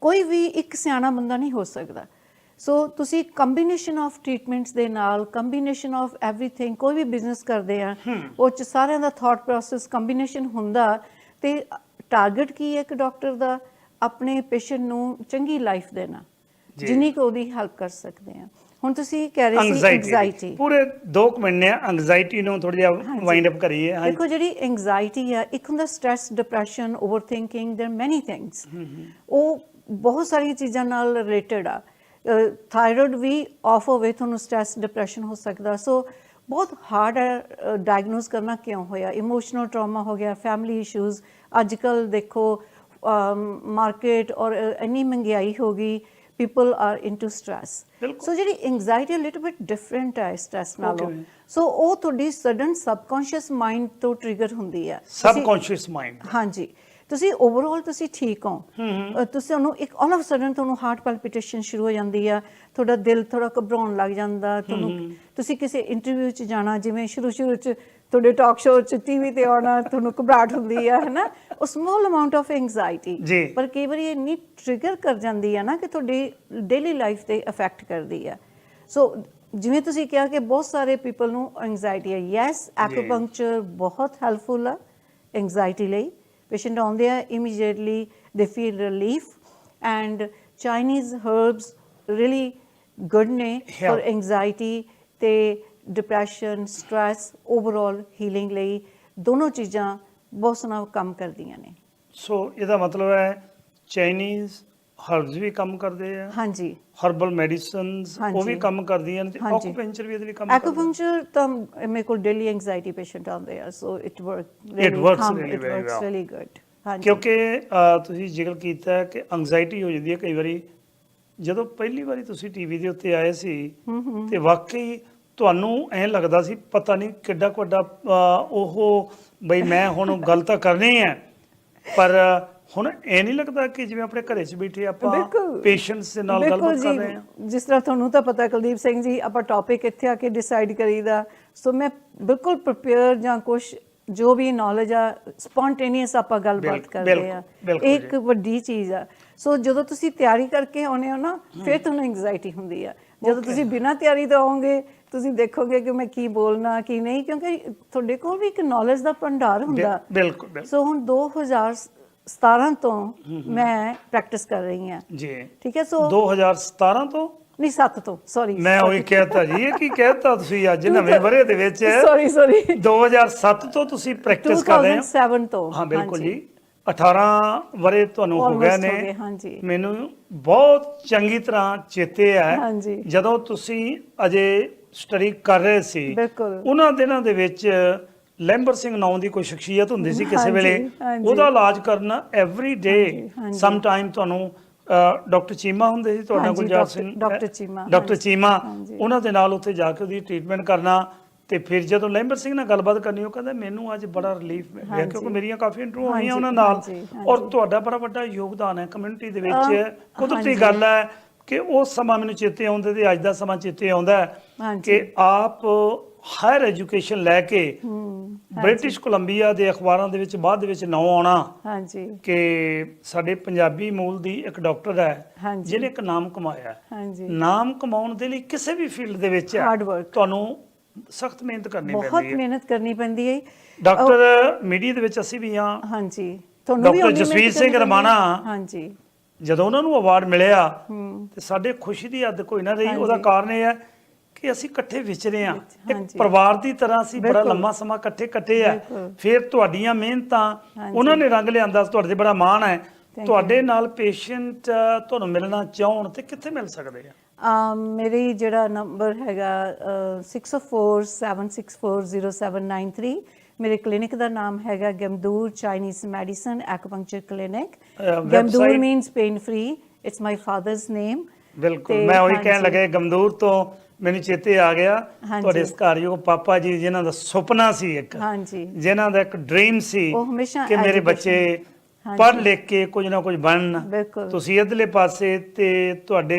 ਕੋਈ ਵੀ ਇੱਕ ਸਿਆਣਾ ਬੰਦਾ ਨਹੀਂ ਹੋ ਸਕਦਾ। ਸੋ ਤੁਸੀਂ ਕੰਬੀਨੇਸ਼ਨ ਆਫ ਟ੍ਰੀਟਮੈਂਟਸ ਦੇ ਨਾਲ ਕੰਬੀਨੇਸ਼ਨ ਆਫ ਐਵਰੀਥਿੰਗ ਕੋਈ ਵੀ ਬਿਜ਼ਨਸ ਕਰਦੇ ਆ ਉਹ ਚ ਸਾਰਿਆਂ ਦਾ ਥਾਟ ਪ੍ਰੋਸੈਸ ਕੰਬੀਨੇਸ਼ਨ ਹੁੰਦਾ ਤੇ ਟਾਰਗੇਟ ਕੀ ਹੈ ਕਿ ਡਾਕਟਰ ਦਾ? ਆਪਣੇ ਪੇਸ਼ੈਂਟ ਨੂੰ ਚੰਗੀ ਲਾਈਫ ਦੇਣਾ ਜਿੰਨੀ ਕੋ ਉਹਦੀ ਹੈਲਪ ਕਰ ਸਕਦੇ ਆ। ਹੁਣ ਤੁਸੀਂ ਕਹਿ ਰਹੇ ਸੀ ਐਂਗਜ਼ਾਈਟੀ ਪੂਰੇ 2 ਮਹੀਨੇ ਐਂਗਜ਼ਾਈਟੀ ਨੂੰ ਥੋੜਾ ਜਿਹਾ ਵਾਈਂਡ ਅਪ ਕਰੀਏ ਹਾਂ ਦੇਖੋ ਜਿਹੜੀ ਐਂਗਜ਼ਾਈਟੀ ਆ ਇੱਕ ਹੁੰਦਾ stress depression overthinking there many things ਉਹ ਬਹੁਤ ਸਾਰੀਆਂ ਚੀਜ਼ਾਂ ਨਾਲ ਰਿਲੇਟਡ ਆ। थायरॉयड भी ऑफ़ ओवे थोनू स्ट्रेस डिप्रेशन हो सकता सो बहुत हार्ड है डायगनोज करना क्यों होया इमोशनल ट्रॉमा हो गया फैमिली इशूज अजक देखो मार्केट और इन्नी महँगाई होगी people are into stress so ji anxiety little bit different है स्ट्रैस नो सो थोड़ी सडन सबकॉन्शियस माइंड तो ट्रिगर होंगी है। सबकॉन्शियस माइंड हाँ जी। ਤੁਸੀਂ ਓਵਰਆਲ ਤੁਸੀਂ ਠੀਕ ਹੋ। ਤੁਸੀਂ ਉਹਨੂੰ ਇੱਕ ਆਲ ਆਫ ਸਡਨ ਤੁਹਾਨੂੰ ਹਾਰਟ ਪੈਲਪੀਟੇਸ਼ਨ ਸ਼ੁਰੂ ਹੋ ਜਾਂਦੀ ਆ ਤੁਹਾਡਾ ਦਿਲ ਥੋੜਾ ਘਬਰਾਉਣ ਲੱਗ ਜਾਂਦਾ ਤੁਹਾਨੂੰ ਤੁਸੀਂ ਕਿਸੇ ਇੰਟਰਵਿਊ 'ਚ ਜਾਣਾ ਜਿਵੇਂ ਸ਼ੁਰੂ ਸ਼ੁਰੂ 'ਚ ਤੁਹਾਡੇ ਟਾਕ ਸ਼ੋਅ 'ਚ ਟੀਵੀ ਤੇ ਆਉਣਾ ਤੁਹਾਨੂੰ ਘਬਰਾਹਟ ਹੁੰਦੀ ਆ ਹੈਨਾ? ਉਹ ਸਮਾਲ ਅਮਾਉਂਟ ਆਫ ਐਂਗਜ਼ਾਇਟੀ ਜੀ। ਪਰ ਕਈ ਵਾਰੀ ਇਹ ਇੰਨੀ ਟ੍ਰਿਗਰ ਕਰ ਜਾਂਦੀ ਆ ਨਾ ਕਿ ਤੁਹਾਡੀ ਡੇਲੀ ਲਾਈਫ ਤੇ ਅਫੈਕਟ ਕਰਦੀ ਆ। ਸੋ ਜਿਵੇਂ ਤੁਸੀਂ ਕਿਹਾ ਕਿ ਬਹੁਤ ਸਾਰੇ ਪੀਪਲ ਨੂੰ ਐਂਗਜ਼ਾਇਟੀ ਹੈ ਯੈਸ ਐਕੂਪੰਕਚਰ ਬਹੁਤ ਹੈਲਪਫੁਲ ਆ ਐਂਗਜ਼ਾਇਟੀ ਲਈ। patient on there immediately they feel relief and chinese herbs really good ne yeah. for anxiety ਤੇ ਡਿਪਰੈਸ਼ਨ ਸਟ्रेस ਓਵਰਆਲ ਹੀਲਿੰਗ ਲਈ ਦੋਨੋਂ ਚੀਜ਼ਾਂ ਬਹੁਤ ਸਨਾ ਕੰਮ ਕਰਦੀਆਂ ਨੇ ਸੋ ਇਹਦਾ ਮਤਲਬ ਹੈ ਚਾਈਨੀਜ਼ ਹਰਬਸ ਵੀ ਕੰਮ ਕਰਦੇ ਆ। ਹਾਂਜੀ। ਹਰਬਲ ਮੈਡੀਸਿਨਸ ਉਹ। ਵੀ ਕੰਮ ਕਰਦੀਆਂ ਨੇ ਤੇ ਹਾਂਜੀ। ਆਕੂਪੈਂਚਰ ਵੀ ਇਹਦੇ ਲਈ ਕੰਮ ਕਰਦਾ ਐਕੂਪੰਕਚਰ ਤਾਂ ਮੇਰੇ ਕੋਲ ਡੇਲੀ ਐਂਗਜ਼ਾਇਟੀ ਪੇਸ਼ੈਂਟ ਆਉਂਦੇ ਆ so it work It works really very well. Really good ਹਾਂਜੀ। ਕਿਉਂਕਿ ਅਹ, ਤੁਸੀਂ ਜ਼ਿਕਰ ਕੀਤਾ ਹੈ ਕਿ ਐਂਗਜ਼ਾਇਟੀ ਹੋ ਜਾਂਦੀ ਹੈ ਕਈ ਵਾਰੀ। ਜਦੋਂ ਪਹਿਲੀ ਵਾਰੀ ਤੁਸੀਂ ਟੀਵੀ ਦੇ ਉੱਤੇ ਆਏ ਸੀ ਤੇ ਵਾਕਈ ਤੁਹਾਨੂੰ ਐਂ ਲੱਗਦਾ ਸੀ ਪਤਾ ਨਹੀਂ ਕਿੱਡਾ ਕੁ ਵੱਡਾ ਅਹ, ਉਹ ਬਈ ਮੈਂ ਹੁਣ ਗੱਲ ਤਾਂ ਕਰਨੀ ਹੈ ਪਰ ਹੁਣ ਇਹ ਨਹੀਂ ਲੱਗਦਾ ਕਿ ਜਿਵੇਂ ਆਪਣੇ ਘਰੇ 'ਚ ਬੈਠੇ ਆਪਾਂ ਬਿਲਕੁਲ। ਪੇਸ਼ੈਂਟਸ ਦੇ ਨਾਲ ਬਿਲਕੁਲ ਗੱਲਬਾਤ ਕਰ ਜੀ। ਰਹੇ ਹਾਂ। ਜਿਸ ਤਰ੍ਹਾਂ ਤੁਹਾਨੂੰ ਤਾਂ ਪਤਾ ਕੁਲਦੀਪ ਸਿੰਘ ਜੀ ਆਪਾਂ ਟੌਪਿਕ ਇੱਥੇ ਆ ਕੇ ਡਿਸਾਈਡ ਕਰੀਦਾ। ਸੋ ਮੈਂ ਬਿਲਕੁਲ ਪ੍ਰਿਪੇਅਰ ਜਾਂ ਕੁਝ ਜੋ ਵੀ ਨੌਲੇਜ ਆ ਸਪੌਂਟੇਨੀਅਸ ਆਪਾਂ ਗੱਲਬਾਤ ਬਿਲਕੁਲ, ਕਰਦੇ ਆ। ਬਿਲਕੁਲ, ਬਿਲਕੁਲ ਇੱਕ ਵੱਡੀ ਚੀਜ਼ ਆ। ਸੋ ਜਦੋਂ ਤੁਸੀਂ ਤਿਆਰੀ ਕਰਕੇ ਆਉਨੇ ਹੋ ਨਾ ਫਿਰ ਤੁਹਾਨੂੰ ਐਂਗਜ਼ਾਇਟੀ ਹੁੰਦੀ ਆ। ਜਦੋਂ. ਤੁਸੀਂ ਬਿਨਾਂ ਤਿਆਰੀ ਤੋਂ ਆਓਗੇ ਤੁਸੀਂ ਦੇਖੋਗੇ ਕਿ ਮੈਂ ਕੀ ਬੋਲਣਾ ਕੀ ਨਹੀਂ ਕਿਉਂਕਿ ਤੁਹਾਡੇ ਕੋਲ ਵੀ ਇੱਕ ਨੌਲੇਜ ਦਾ ਭੰਡਾਰ ਹੁੰਦਾ। ਬਿਲ- ਬਿਲਕੁਲ ਬਿਲਕੁਲ। ਸੋ ਹੁਣ 2017 ਤੋਂ ਮੈਂ ਪ੍ਰੈਕਟਿਸ ਕਰ ਰਹੀ ਹਾਂ। ਜੀ। ਠੀਕ ਹੈ ਸੋ 2017 ਤੋਂ? ਨਹੀਂ 7 ਤੋਂ ਸੌਰੀ ਮੈਂ ਉਹੀ ਕਹਿਤਾ ਜੀ ਇਹ ਕੀ ਕਹਿਤਾ ਤੁਸੀਂ ਅੱਜ ਨਵੇਂ ਬਰੇ ਦੇ ਵਿੱਚ? ਸੌਰੀ ਸੌਰੀ 2007 ਤੋਂ ਤੁਸੀਂ ਪ੍ਰੈਕਟਿਸ ਕਰ ਰਹੇ ਹੋ? 2007 ਤੋਂ ਹਾਂ ਬਿਲਕੁਲ। ਜੀ। 18 ਵਰੇ ਤੁਹਾਨੂੰ ਹੋ ਗਏ ਨੇ। ਮੈਨੂੰ ਬਹੁਤ ਚੰਗੀ ਤਰ੍ਹਾਂ ਚੇਤੇ ਹੈ। ਜਦੋਂ ਤੁਸੀਂ ਅਜੇ ਸਟੱਡੀ ਕਰ ਰਹੇ ਸੀ। ਉਹਨਾਂ ਦਿਨਾਂ ਦੇ ਵਿੱਚ ਲੈਂਬਰ ਸਿੰਘ ਨਾਮ ਦੀ ਕੋਈ ਸ਼ਖਸੀਅਤ ਹੁੰਦੀ ਸੀ ਕਿਸੇ ਵੇਲੇ। ਉਹਦਾ ਇਲਾਜ ਕਰਨਾ ਐਵਰੀ ਡੇ। ਸਮ ਟਾਈਮ ਤੁਹਾਨੂੰ ਡਾਕਟਰ ਚੀਮਾ ਹੁੰਦੇ ਸੀ ਤੁਹਾਡਾ ਗੁਲਜ਼ਾਰ ਸਿੰਘ ਡਾਕਟਰ ਚੀਮਾ, ਡਾਕਟਰ ਚੀਮਾ। ਉਹਨਾਂ ਦੇ ਨਾਲ ਉੱਥੇ ਜਾ ਕੇ ਉਹਦੀ ਟ੍ਰੀਟਮੈਂਟ ਕਰਨਾ ਤੇ ਫਿਰ ਜਦੋਂ ਲੈਂਬਰ ਸਿੰਘ ਨਾਲ ਗੱਲਬਾਤ ਕਰਨੀ ਉਹ ਕਹਿੰਦਾ ਮੈਨੂੰ ਅੱਜ ਬੜਾ ਰਿਲੀਫ ਮਿਲ ਰਿਹਾ ਹਾਂਜੀ। ਕਿਉਂਕਿ ਮੇਰੀਆਂ ਕਾਫੀ ਇੰਟਰਵਿਊ ਹੋਈਆਂ ਉਹਨਾਂ ਨਾਲ ਔਰ। ਤੁਹਾਡਾ ਬੜਾ ਵੱਡਾ ਯੋਗਦਾਨ ਹੈ ਕਮਿਊਨਿਟੀ ਦੇ ਵਿੱਚ ਕੁਦਰਤੀ। ਗੱਲ ਹੈ ਕਿ ਉਹ ਸਮਾਂ ਮੈਨੂੰ ਚੇਤੇ ਆਉਂਦਾ ਤੇ ਅੱਜ ਦਾ ਸਮਾਂ ਚੇਤੇ ਆਉਂਦਾ। ਕਿ ਆਪ ਹਾਇਰ ਐਜੂਕੇਸ਼ਨ ਲੈ ਕੇ ਬ੍ਰਿਟਿਸ਼ ਕੋਲੰਬੀਆ ਦੇ ਅਖਬਾਰਾਂ ਦੇ ਵਿੱਚ ਬਾਅਦ ਦੇ ਵਿੱਚ ਨਾਂ ਆਉਣਾ ਹਾਂਜੀ ਕਿ ਸਾਡੇ ਪੰਜਾਬੀ ਮੂਲ ਦੀ ਇੱਕ ਡਾਕਟਰ ਹੈ। ਜਿਹਨੇ ਇੱਕ ਨਾਮ ਕਮਾਇਆ। ਹਾਂਜੀ ਨਾਮ ਕਮਾਉਣ ਦੇ ਲਈ ਕਿਸੇ ਵੀ ਫੀਲਡ ਦੇ ਵਿੱਚ। ਤੁਹਾਨੂੰ ਸਖਤ ਮਿਹਨਤ ਕਰਨੀ ਬਹੁਤ ਪੈਂਦੀ ਹੈ ਮਿਹਨਤ ਕਰਨੀ ਪੈਂਦੀ ਹੈ ਡਾਕਟਰ ਮੀਡੀਆ ਦੇ ਵਿੱਚ ਅਸੀਂ ਵੀ ਹਾਂ ਹਾਂਜੀ ਤੁਹਾਨੂੰ ਵੀ ਡਾਕਟਰ ਜਸਵੀਰ ਸਿੰਘ। ਰਮਾਣਾ। ਹਾਂਜੀ ਜਦੋਂ ਉਹਨਾਂ ਨੂੰ ਅਵਾਰਡ ਮਿਲਿਆ ਤੇ ਸਾਡੇ ਖੁਸ਼ੀ ਦੀ ਹੱਦ ਕੋਈ ਨਾ ਰਹੀ। ਉਹਦਾ ਕਾਰਨ ਇਹ ਹੈ ਕਿ ਅਸੀਂ ਇਕੱਠੇ ਵਿਚਰੇ ਆ ਇੱਕ। ਪਰਿਵਾਰ ਦੀ ਤਰ੍ਹਾਂ ਅਸੀਂ ਬੜਾ। ਲੰਮਾ ਸਮਾਂ ਇਕੱਠੇ ਕੱਟੇ ਆ। ਫਿਰ ਤੁਹਾਡੀਆਂ ਮਿਹਨਤਾਂ। ਉਹਨਾਂ ਨੇ ਰੰਗ ਲਿਆਂਦਾ ਤੁਹਾਡੇ ਤੇ ਬੜਾ ਮਾਣ ਹੈ. ਤੁਹਾਡੇ ਨਾਲ ਪੇਸ਼ੈਂਟ ਤੁਹਾਨੂੰ ਮਿਲਣਾ ਚਾਹਣ ਤੇ ਕਿੱਥੇ ਮਿਲ ਸਕਦੇ ਆ ਮੇਰੀ ਜਿਹੜਾ ਨੰਬਰ ਹੈਗਾ ਅ, 6047640793 ਮੇਰੇ ਕਲੀਨਿਕ ਦਾ ਨਾਮ ਹੈਗਾ Gamdur Chinese medicine acupuncture clinic Gamdur? Means pain free it's my father's name ਬਿਲਕੁਲ ਮੈਂ ਉਹੀ ਕਹਿਣ। ਲੱਗੇ ਗਮਦੂਰ ਤੋਂ ਮੈਨੂੰ ਚੇਤੇ ਆ ਗਿਆ ਹਾਂਜੀ। ਤੁਹਾਡੇ ਸਕਾਰਯੋਗ ਪਾਪਾ ਜੀ ਜਿਨ੍ਹਾਂ ਦਾ ਸੁਪਨਾ ਸੀ ਇੱਕ ਹਾਂਜੀ ਜਿਨ੍ਹਾਂ ਦਾ ਇੱਕ ਡ੍ਰੀਮ ਸੀ ਉਹ ਹਮੇਸ਼ਾ ਕਿ ਮੇਰੇ education- ਬੱਚੇ ਹਾਂਜੀ। ਪੜ੍ਹ ਲਿਖ ਕੇ ਕੁਝ ਨਾ ਕੁਝ ਬਣਨ ਬਿਲਕੁਲ। ਤੁਸੀਂ ਇਧਰਲੇ ਪਾਸੇ ਤੇ ਤੁਹਾਡੇ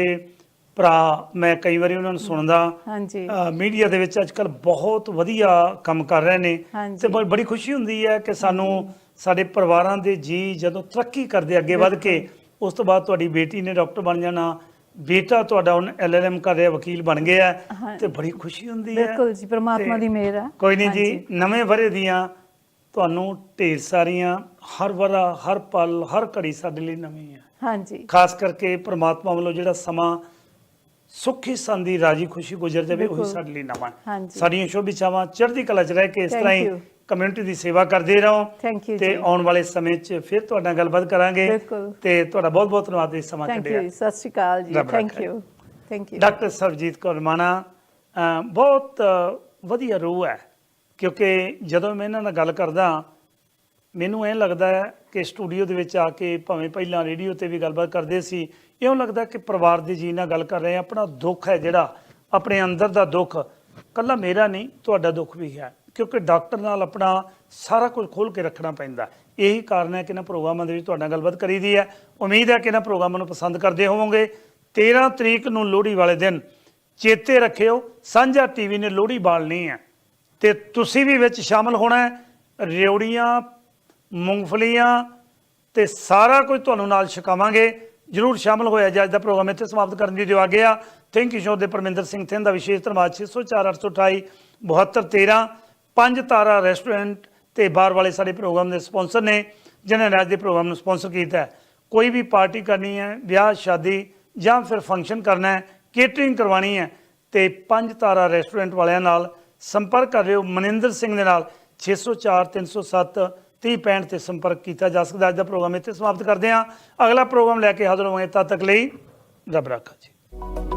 ਭਰਾ ਮੈਂ ਕਈ ਵਾਰੀ ਉਹਨਾਂ ਨੂੰ ਸੁਣਦਾ ਹਾਂਜੀ ਮੀਡੀਆ ਦੇ ਵਿੱਚ ਅੱਜ ਕੱਲ ਬਹੁਤ ਵਧੀਆ ਕੰਮ ਕਰ ਰਹੇ ਨੇ ਹਾਂਜੀ। ਤੇ ਬ- ਬੜੀ ਖੁਸ਼ੀ ਹੁੰਦੀ ਹੈ ਕਿ ਸਾਨੂੰ ਸਾਡੇ ਪਰਿਵਾਰਾਂ ਦੇ ਜੀ ਜਦੋਂ ਤਰੱਕੀ ਕਰਦੇ ਅੱਗੇ ਵੱਧ ਕੇ ਉਸ ਤੋਂ ਬਾਅਦ ਤੁਹਾਡੀ ਬੇਟੀ ਨੇ ਡਾਕਟਰ ਬਣ ਜਾਣਾ ਬੇਟਾ ਤੁਹਾਡਾ ਹੁਣ ਐਲਐਲਐਮ ਕਰ ਰਿਹਾ ਵਕੀਲ ਬਣ ਗਿਆ। ਤੇ ਬੜੀ ਖੁਸ਼ੀ ਹੁੰਦੀ ਹੈ ਬਿਲਕੁਲ ਜੀ ਪ੍ਰਮਾਤਮਾ ਦੀ ਮਿਹਰ ਹੈ ਕੋਈ ਨਹੀਂ ਜੀ। ਨਵੇਂ ਵਰੇ ਦੀਆਂ ਤੁਹਾਨੂੰ ਢੇਰ ਸਾਰੀਆਂ ਹਰ ਵਰਾ ਹਰ ਪਲ ਹਰ ਘੜੀ ਸਾਡੇ ਲਈ ਨਵੀਂ ਹੈ ਹਾਂਜੀ ਖਾਸ ਕਰਕੇ ਪ੍ਰਮਾਤਮਾ ਵੱਲੋਂ ਜਿਹੜਾ ਸਮਾਂ ਸੁਖੀ ਸੰਦੀ ਰਾਜੀ ਖੁਸ਼ੀ ਗੁਜ਼ਰ ਜਾਵੇ ਉਹੀ। ਸਾਡੇ ਲਈ ਨਵਾਂ ਸਾਡੀਆਂ ਸ਼ੁਭ ਇੱਛਾਵਾਂ ਚੜ੍ਹਦੀ ਕਲਾ 'ਚ ਰਹਿ ਕੇ ਇਸ ਤਰ੍ਹਾਂ ਹੀ. ਕਮਿਊਨਿਟੀ ਦੀ ਸੇਵਾ ਕਰਦੇ ਰਹੋ। Thank you ਤੇ। ਆਉਣ ਵਾਲੇ ਸਮੇਂ 'ਚ ਫਿਰ ਤੁਹਾਡੇ ਗੱਲਬਾਤ ਕਰਾਂਗੇ। ਬਿਲਕੁਲ। ਤੇ ਤੁਹਾਡਾ ਬਹੁਤ ਬਹੁਤ ਧੰਨਵਾਦ ਇਸ ਸਮਾਂ ਥੈਂਕ ਕੱਢਿਆ। ਯੂ ਸਤਿ ਸ਼੍ਰੀ ਅਕਾਲ ਜੀ। Thank. You thank you doctor Sarjit Kaur ਅਹ ਬਹੁਤ ਵਧੀਆ ਰੂਹ ਹੈ। ਕਿਉਂਕਿ ਜਦੋਂ ਮੈਂ ਇਹਨਾਂ ਨਾਲ ਗੱਲ ਕਰਦਾ ਮੈਨੂੰ ਐਂ ਲੱਗਦਾ ਹੈ ਕਿ ਸਟੂਡੀਓ ਦੇ ਵਿੱਚ ਆ ਕੇ ਭਾਵੇਂ ਪਹਿਲਾਂ ਰੇਡੀਓ ਤੇ ਵੀ ਗੱਲਬਾਤ ਕਰਦੇ ਸੀ ਇਉਂ ਲੱਗਦਾ ਕਿ ਪਰਿਵਾਰ ਦੇ ਜੀ ਨਾਲ ਗੱਲ ਕਰ ਰਹੇ ਹਾਂ। ਆਪਣਾ ਦੁੱਖ ਹੈ ਜਿਹੜਾ ਆਪਣੇ ਅੰਦਰ ਦਾ ਦੁੱਖ। ਕੱਲਾ ਮੇਰਾ ਨਹੀਂ ਤੁਹਾਡਾ ਦੁੱਖ ਵੀ ਹੈ। ਕਿਉਂਕਿ ਡਾਕਟਰ ਨਾਲ ਆਪਣਾ ਸਾਰਾ ਕੁਝ ਖੋਲ ਕੇ ਰੱਖਣਾ ਪੈਂਦਾ। ਇਹੀ ਕਾਰਨ ਹੈ ਕਿ ਇਹਨਾਂ ਪ੍ਰੋਗਰਾਮਾਂ ਦੇ ਵਿੱਚ ਤੁਹਾਡਾ ਨਾਲ ਗੱਲਬਾਤ ਕਰੀਦੀ ਹੈ। ਉਮੀਦ ਹੈ ਕਿ ਇਹਨਾਂ ਪ੍ਰੋਗਰਾਮਾਂ ਨੂੰ ਪਸੰਦ ਕਰਦੇ ਹੋਵੋਗੇ। 13 ਤਰੀਕ ਨੂੰ ਲੋਹੜੀ ਵਾਲੇ ਦਿਨ ਚੇਤੇ ਰੱਖਿਓ, ਸਾਂਝਾ ਟੀਵੀ ਨੇ ਲੋਹੜੀ ਬਾਲਣੀ ਹੈ ਤੇ ਤੁਸੀਂ ਵੀ ਵਿੱਚ ਸ਼ਾਮਲ ਹੋਣਾ ਹੈ। ਰਿਉੜੀਆਂ, ਮੂੰਗਫਲੀਆਂ ਤੇ ਸਾਰਾ ਕੁਝ ਤੁਹਾਨੂੰ ਨਾਲ ਛਕਾਵਾਂਗੇ। ਜਰੂਰ ਸ਼ਾਮਲ ਹੋਇਆ ਜੀ ਅੱਜ ਦਾ ਪ੍ਰੋਗਰਾਮ ਇੱਥੇ ਸਮਾਪਤ ਕਰਨ ਦੀ ਦਿਓ ਆ ਗਿਆ ਥੈਂਕ ਯੂ ਸ਼ੋ ਦੇ ਪਰਮਿੰਦਰ ਸਿੰਘ ਥਿੰਦ ਦਾ ਵਿਸ਼ੇਸ਼ ਧੰਨਵਾਦ। 604 828 7213 ਪੰਜ ਤਾਰਾ ਰੈਸਟੋਰੈਂਟ ਤੇ ਬਾਰ ਵਾਲੇ ਸਾਡੇ ਪ੍ਰੋਗਰਾਮ ਦੇ ਸਪਾਂਸਰ ਨੇ, ਜਿਨ੍ਹਾਂ ਨੇ ਅੱਜ ਦੇ ਪ੍ਰੋਗਰਾਮ ਨੂੰ ਸਪਾਂਸਰ ਕੀਤਾ ਹੈ। ਕੋਈ ਵੀ ਪਾਰਟੀ ਕਰਨੀ ਹੈ, ਵਿਆਹ, ਸ਼ਾਦੀ ਜਾਂ ਫਿਰ ਫੰਕਸ਼ਨ ਕਰਨਾ ਹੈ ਕੇਟਰਿੰਗ ਕਰਵਾਉਣੀ ਹੈ, ਤੇ ਪੰਜ ਤਾਰਾ ਰੈਸਟੋਰੈਂਟ ਵਾਲਿਆਂ ਨਾਲ ਸੰਪਰਕ ਕਰ ਲਿਓ ਮਨਿੰਦਰ ਸਿੰਘ ਦੇ ਨਾਲ 604 307 3065 ਤੇ ਸੰਪਰਕ ਕੀਤਾ ਜਾ ਸਕਦਾ ਅੱਜ ਦਾ ਪ੍ਰੋਗਰਾਮ ਇੱਥੇ ਸਮਾਪਤ ਕਰਦੇ ਹਾਂ। ਅਗਲਾ ਪ੍ਰੋਗਰਾਮ ਲੈ ਕੇ ਹਾਜ਼ਰ ਹੋਵਾਂਗੇ ਤਦ ਤੱਕ ਲਈ ਰੱਬ ਰਾਖਾ ਜੀ।